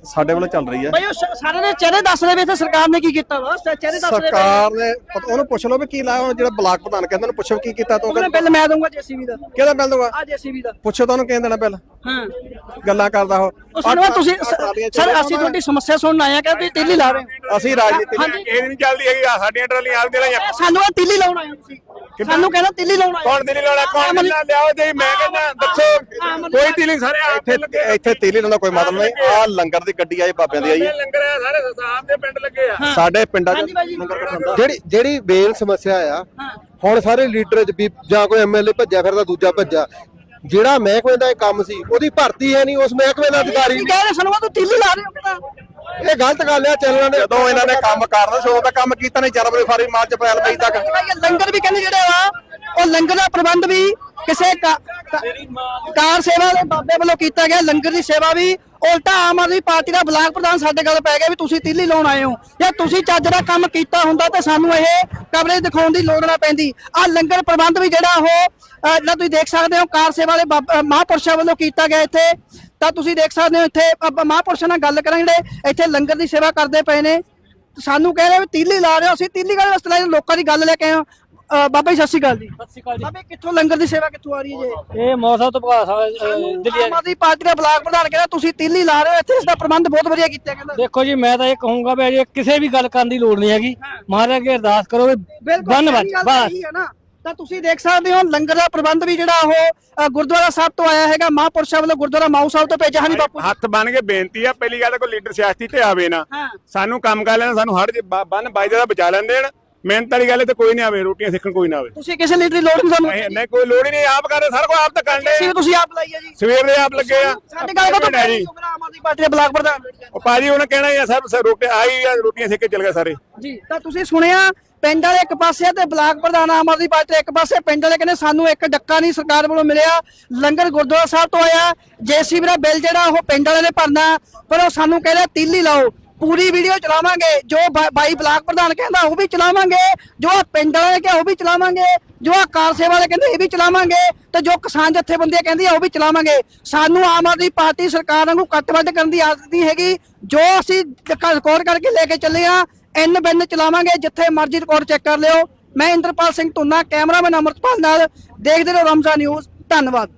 Speaker 3: ਸਾਡੇ ਵੱਲੋਂ ਚੱਲ ਰਹੀ ਹੈ।
Speaker 2: ਬਈ ਉਹ ਸ- ਸਾਰੇ ਦੇ ਚਿਹਰੇ ਦੱਸ ਦੇ ਵੀ ਇੱਥੇ ਸਰਕਾਰ ਨੇ ਕੀ ਕੀਤਾ ਵਾ। ਸ- ਚਿਹਰੇ ਦੱਸ ਦੇ
Speaker 3: ਸਰਕਾਰ ਨੇ ਪਤਾ- ਉਹਨੂੰ ਪੁੱਛ ਲਓ ਵੀ ਕੀ ਲਾਇਆ ਉਹ ਜਿਹੜਾ ਬਲਾਕ ਪ੍ਰਧਾਨ ਕਹਿੰਦਾ ਉਹਨੂੰ ਪੁੱਛੋ ਕੀ ਕੀਤਾ ਤੂੰ
Speaker 2: ਉਹਨੇ ਬਿੱਲ ਮੈਂ ਦਊਂਗਾ ਜੀਸੀਬੀ ਦਾ।
Speaker 3: ਕਿਹਦਾ ਮਿਲ ਦੂਗਾ
Speaker 2: ਆ ਜੀਸੀਬੀ ਦਾ।
Speaker 3: ਪੁੱਛੋ ਤਾਂ ਉਹਨੂੰ ਕਿਹਨ ਦੇਣਾ ਬਿੱਲ।
Speaker 2: ਹਾਂ।
Speaker 3: ਗੱਲਾਂ ਕਰਦਾ ਉਹ।
Speaker 2: ਉਹ ਸਾਨੂੰ ਤੁਸੀਂ ਸ- ਸਰ ਅਸੀਂ ਤੁਹਾਡੀ ਸਮੱਸਿਆ ਸੁਣਨ ਆਏ ਆ ਕਿ ਤੁਸੀਂ ਤੀਲੀ ਲਾ ਰਹੇ ਹੋ।
Speaker 3: ਅਸੀਂ ਰਾਜਨੀਤੀ
Speaker 6: ਇਹ ਨਹੀਂ ਚੱਲਦੀ ਹੈਗੀ ਆ ਸਾਡੀਆਂ ਟਰਾਲੀਆਂ ਆਪ ਦੇ ਲਾਈਆਂ
Speaker 2: ਸਾਨੂੰ ਇਹ ਤੀਲੀ ਲਾਉਣ ਆਏ ਹੋ ਤੁਸੀਂ। ਸਾਨੂੰ ਕਹਿੰਦਾ ਤੀਲੀ ਲਾਉਣ ਆਏ ਹੋ।
Speaker 6: ਕੌਣ ਦਿੱਲੀ ਲਾਉਣਾ ਕੌਣ ਦਿੱਲੀ ਲਿਆਓ ਜੀ ਮੈਂ ਕਹਿੰਦਾ ਦੱਸੋ। ਕੋਈ ਦਿੱਲੀ ਸਾਰੇ ਆਪ ਦੇ ਲੱਗੇ।
Speaker 3: ਇੱਥੇ ਇੱਥੇ ਤੇਲੀ ਦਾ ਕੋਈ ਮਤਲਬ ਨਹੀਂ। ਆ ਲੰਗਰ ਦੀ ਗੱਡੀ ਆਈ ਬਾਬਿਆਂ ਦੀ ਆਈ
Speaker 6: ਇਹ ਲੰਗਰ ਆ ਸਾਰੇ ਆਪ ਦੇ ਪਿੰਡ ਲੱਗੇ ਆ।
Speaker 3: ਸਾਡੇ ਪਿੰਡਾਂ 'ਚ
Speaker 2: ਹਾਂਜੀ।
Speaker 3: ਲੰਗਰ ਹੁੰਦਾ
Speaker 9: ਜਿਹੜੀ ਜਿਹੜੀ ਮੇਨ ਸਮੱਸਿਆ ਆ ਹੁਣ ਸਾਰੇ ਲੀਡਰ ਚ ਵੀ ਜਾਂ ਕੋਈ ਐਮਐਲਏ ਭੱਜਿਆ ਫਿਰਦਾ ਦੂਜਾ ਭੱਜਾ ਜਿਹੜਾ ਮਹਿਕਮੇ ਦਾ ਇਹ ਕੰਮ ਸੀ ਉਹਦੀ ਭਰਤੀ ਹੈ ਨਹੀਂ ਉਸ ਮਹਿਕਮੇ ਦਾ ਅਧਿਕਾਰੀ
Speaker 2: ਕੀ ਕਹਿ ਰਹੇ ਸਾਨੂੰ ਤੂੰ ਤੀਲੀ ਲਾ ਰਹੇ ਹੋ ਕਹਿੰਦਾ
Speaker 9: ਇਹ ਗਲਤ ਗੱਲ ਆ ਚੱਲਣਾ ਨੇ
Speaker 3: ਜਦੋਂ ਇਹਨਾਂ ਨੇ ਕੰਮ ਕਰਨਾ ਸੀ ਉਦੋਂ ਤਾਂ ਕੰਮ ਕੀਤਾ ਨਹੀਂ ਜਨਵਰੀ ਫਰਵਰੀ ਮਾਰਚ ਅਪ੍ਰੈਲ ਮਈ ਤੱਕ।
Speaker 2: ਲੰਗਰ ਵੀ ਕਹਿੰਦੇ ਜਿਹੜੇ ਆ ਉਹ ਲੰਗਰ ਦਾ ਪ੍ਰਬੰਧ ਵੀ ਕਿਸੇ ਕਾ- ਕਾ- ਕਾਰ ਸੇਵਾ ਦੇ ਬਾਬੇ ਵੱਲੋਂ ਕੀਤਾ ਗਿਆ ਲੰਗਰ ਦੀ ਸੇਵਾ ਵੀ ਉਲਟਾ ਆਮ ਆਦਮੀ ਪਾਰਟੀ ਦਾ ਬਲਾਕ ਪ੍ਰਧਾਨ ਸਾਡੇ ਗੱਲ ਪੈ ਗਿਆ ਵੀ ਤੁਸੀਂ ਤੀਲੀ ਲਾਉਣ ਆਏ ਹੋ। ਜੇ ਤੁਸੀਂ ਚੱਜ ਦਾ ਕੰਮ ਕੀਤਾ ਹੁੰਦਾ ਤਾਂ ਸਾਨੂੰ ਇਹ ਕਵਰੇਜ ਦਿਖਾਉਣ ਦੀ ਲੋੜ ਨਾ ਪੈਂਦੀ। ਆ ਲੰਗਰ ਪ੍ਰਬੰਧ ਵੀ ਜਿਹੜਾ ਉਹ ਜਿਹੜਾ ਤੁਸੀਂ ਦੇਖ ਸਕਦੇ ਹੋ, ਕਾਰ ਸੇਵਾ ਦੇ ਬਾਬ- ਮਹਾਂਪੁਰਸ਼ਾਂ ਵੱਲੋਂ ਕੀਤਾ ਗਿਆ ਇੱਥੇ। ਤਾਂ ਤੁਸੀਂ ਦੇਖ ਸਕਦੇ ਹੋ ਇੱਥੇ ਆਪਾਂ ਮਹਾਂਪੁਰਸ਼ਾਂ ਨਾਲ ਗੱਲ ਕਰਾਂਗੇ ਜਿਹੜੇ ਇੱਥੇ ਲੰਗਰ ਦੀ ਸੇਵਾ ਕਰਦੇ ਪਏ ਨੇ। ਸਾਨੂੰ ਕਹਿ ਰਹੇ ਹੋ ਤੀਲੀ ਲਾ ਰਹੇ ਹੋ। ਅਸੀਂ ਤੀਲੀ ਕਾਹਦੇ ਵਾਸਤੇ ਲਾ ਲੋਕਾਂ ਦੀ ਗੱਲ ਲੈ ਕੇ ਆਏ ਅ, ਬਾਬਾ ਜੀ ਸਤਿ ਸ਼੍ਰੀ ਅਕਾਲ ਜੀ।
Speaker 7: ਸਤਿ ਸ਼੍ਰੀ ਅਕਾਲ ਜੀ।
Speaker 2: ਬਾਬੇ ਕਿੱਥੋਂ ਲੰਗਰ ਦੀ ਸੇਵਾ ਕਿੱਥੋਂ ਆ ਰਹੀ ਹੈ ਜੀ?
Speaker 7: ਇਹ ਮੌਸਮ ਤੋਂ ਭਗਾ ਦਿੱਲੀ
Speaker 2: ਆਮ ਆਦਮੀ ਪਾਰਟੀ ਦਾ ਬਲਾਕ ਪ੍ਰਧਾਨ ਕਹਿੰਦਾ ਤੁਸੀਂ ਤੀਲੀ ਲਾ ਰਹੇ ਹੋ ਇੱਥੇ ਇਸ ਦਾ ਪ੍ਰਬੰਧ ਬਹੁਤ ਵਧੀਆ ਕੀਤਾ ਕਹਿੰਦਾ।
Speaker 7: ਦੇਖੋ ਜੀ ਮੈਂ ਤਾਂ ਇਹ ਕਹੂੰਗਾ ਵੀ ਅਜੇ ਕਿਸੇ ਵੀ ਗੱਲ ਕਰਨ ਦੀ ਲੋੜ ਨਹੀਂ ਹੈਗੀ। ਮਹਾਰਾਜ ਅੱਗੇ ਅਰਦਾਸ ਕਰੋ ਵੀ
Speaker 2: ਬਿਲਕੁਲ
Speaker 7: ਬੰਨ
Speaker 2: ਸਹੀ
Speaker 7: ਵੱਜ
Speaker 2: ਗੱਲ ਤਾਂ
Speaker 7: ਬਸ।
Speaker 2: ਇਹੀ ਹੈ ਨਾ। ਤਾਂ ਤੁਸੀਂ ਦੇਖ ਸਕਦੇ ਹੋ ਲੰਗਰ ਦਾ ਪ੍ਰਬੰਧ ਵੀ ਜਿਹੜਾ ਉਹ ਅ, ਗੁਰਦੁਆਰਾ ਸਾਹਿਬ ਤੋਂ ਆਇਆ ਹੈਗਾ ਮਹਾਂਪੁਰਸ਼ਾਂ ਵੱਲੋਂ ਗੁਰਦੁਆਰਾ ਮਾਊ ਸਾਹਿਬ ਤੋਂ ਭੇਜਿਆ। ਹਨੀ ਬਾਪੂ ਜੀ।
Speaker 6: ਹੱਥ ਬੰਨ ਕੇ ਬੇਨਤੀ ਆ ਪਹਿਲੀ ਗੱਲ ਤਾਂ ਕੋਈ ਲੀਡਰ ਸਿਆਸਤੀ ਤੇ ਆਵੇ ਨਾ।
Speaker 2: ਹਾਂ।
Speaker 6: ਸਾਨੂੰ ਕੰਮ ਕਰ ਲੈਣ ਸਾਨੂੰ ਹੜ ਬੰਨ ਬਾਈ ਦਾ ਬਚਾ ਲੈਣ ਦੇਣ। ਮਿਹਨਤ ਵਾਲੀ ਗੱਲ ਹੈ ਤੇ ਕੋਈ ਨਹੀਂ ਆਵੇ ਰੋਟੀਆਂ ਸਿੱਖਣ ਕੋਈ ਨਾ ਆਵੇ।
Speaker 2: ਤੁਸੀਂ ਕਿਸੇ ਲੀਡਰ ਦੀ ਲੋੜ ਨਹੀਂ ਸਾਨੂੰ।
Speaker 6: ਨਹੀਂ ਨਹੀਂ ਕੋਈ ਲੋੜ ਹੀ ਨਹੀਂ ਆਪ ਕਰ ਰਹੇ ਸਾਰਾ ਕੁਝ ਆਪ ਤਾਂ ਕਰਨ ਦੇ
Speaker 2: ਤੁਸੀਂ ਆਪ ਲਾਈ ਹੈ ਜੀ।
Speaker 6: ਸਵੇਰ ਦੇ ਆਪ ਲੱਗੇ ਆ।
Speaker 2: ਸਾਡੇ ਗੱਲ
Speaker 6: ਹੈ ਜੀ
Speaker 2: ਆਮ ਆਦਮੀ ਪਾਰਟੀ ਦੇ ਬਲਾਕ ਪ੍ਰਧਾਨ
Speaker 6: ਉਹ ਪਾਜੀ ਉਹਨੇ ਕਹਿਣਾ ਹੀ ਆ ਸਭ ਰੋਟੀ ਆਈ ਆ ਰੋਟੀਆਂ ਸਿੱਖ ਕੇ ਚਲ ਗਏ ਸਾਰੇ।
Speaker 2: ਜੀ ਤਾਂ ਤੁਸੀਂ ਸੁਣਿਆ ਪਿੰਡ ਵਾਲੇ ਇੱਕ ਪਾਸੇ ਤੇ ਬਲਾਕ ਪ੍ਰਧਾਨ ਆਮ ਆਦਮੀ ਪਾਰਟੀ ਦੇ ਇੱਕ ਪਾਸੇ। ਪਿੰਡ ਵਾਲੇ ਕਹਿੰਦੇ ਸਾਨੂੰ ਇੱਕ ਡੱਕਾ ਨਹੀਂ ਸਰਕਾਰ ਵੱਲੋਂ ਮਿਲਿਆ। ਲੰਗਰ ਗੁਰਦੁਆਰਾ ਸਾਹਿਬ ਤੋਂ ਆਇਆ। ਜੇਸੀਬੀ ਦਾ ਬਿੱਲ ਜਿਹੜਾ ਉਹ ਪਿੰਡ ਵਾਲੇ ਨੇ ਭਰਨਾ। ਪਰ ਉਹ ਸਾਨੂੰ ਕਹਿੰਦੇ ਤੀਲੀ ਲਾਓ। ਪੂਰੀ ਵੀਡੀਓ ਚਲਾਵਾਂਗੇ, ਜੋ ਬਾਈ ਬਲਾਕ ਪ੍ਰਧਾਨ ਕਹਿੰਦਾ ਉਹ ਵੀ ਚਲਾਵਾਂਗੇ, ਜੋ ਪਿੰਡ ਵਾਲੇ ਨੇ ਕਿਹਾ ਉਹ ਵੀ ਚਲਾਵਾਂਗੇ, ਜੋ ਆ ਕਾਰ ਸੇਵਾ ਵਾਲੇ ਕਹਿੰਦੇ ਇਹ ਵੀ ਚਲਾਵਾਂਗੇ ਤੇ ਜੋ ਕਿਸਾਨ ਜਥੇਬੰਦੀਆਂ ਕਹਿੰਦੀਆਂ ਉਹ ਵੀ ਚਲਾਵਾਂਗੇ। ਸਾਨੂੰ ਆਮ ਆਦਮੀ ਪਾਰਟੀ ਸਰਕਾਰ ਨੂੰ ਕੱਟ ਵੱਢ ਕਰਨ ਦੀ ਆਦਤ ਨਹੀਂ ਹੈਗੀ। ਜੋ ਅਸੀਂ ਰਿਕਾਰਡ ਕਰਕੇ ਲੈ ਕੇ ਚੱਲੇ ਆ, ਐਨ ਬਿੰਨ ਚਲਾਵਾਂਗੇ, ਜਿੱਥੇ ਮਰਜ਼ੀ ਰਿਕਾਰਡ ਚੈੱਕ ਕਰ ਲਿਓ। ਮੈਂ ਇੰਦਰਪਾਲ ਸਿੰਘ ਧੁੰਨਾ, ਕੈਮਰਾਮੈਨ ਅਮਰਤਪਾਲ ਨਾਲ, ਦੇਖਦੇ ਰਹੋ ਰਮਜ਼ਾ ਨਿਊਜ਼ ਧੰਨਵਾਦ।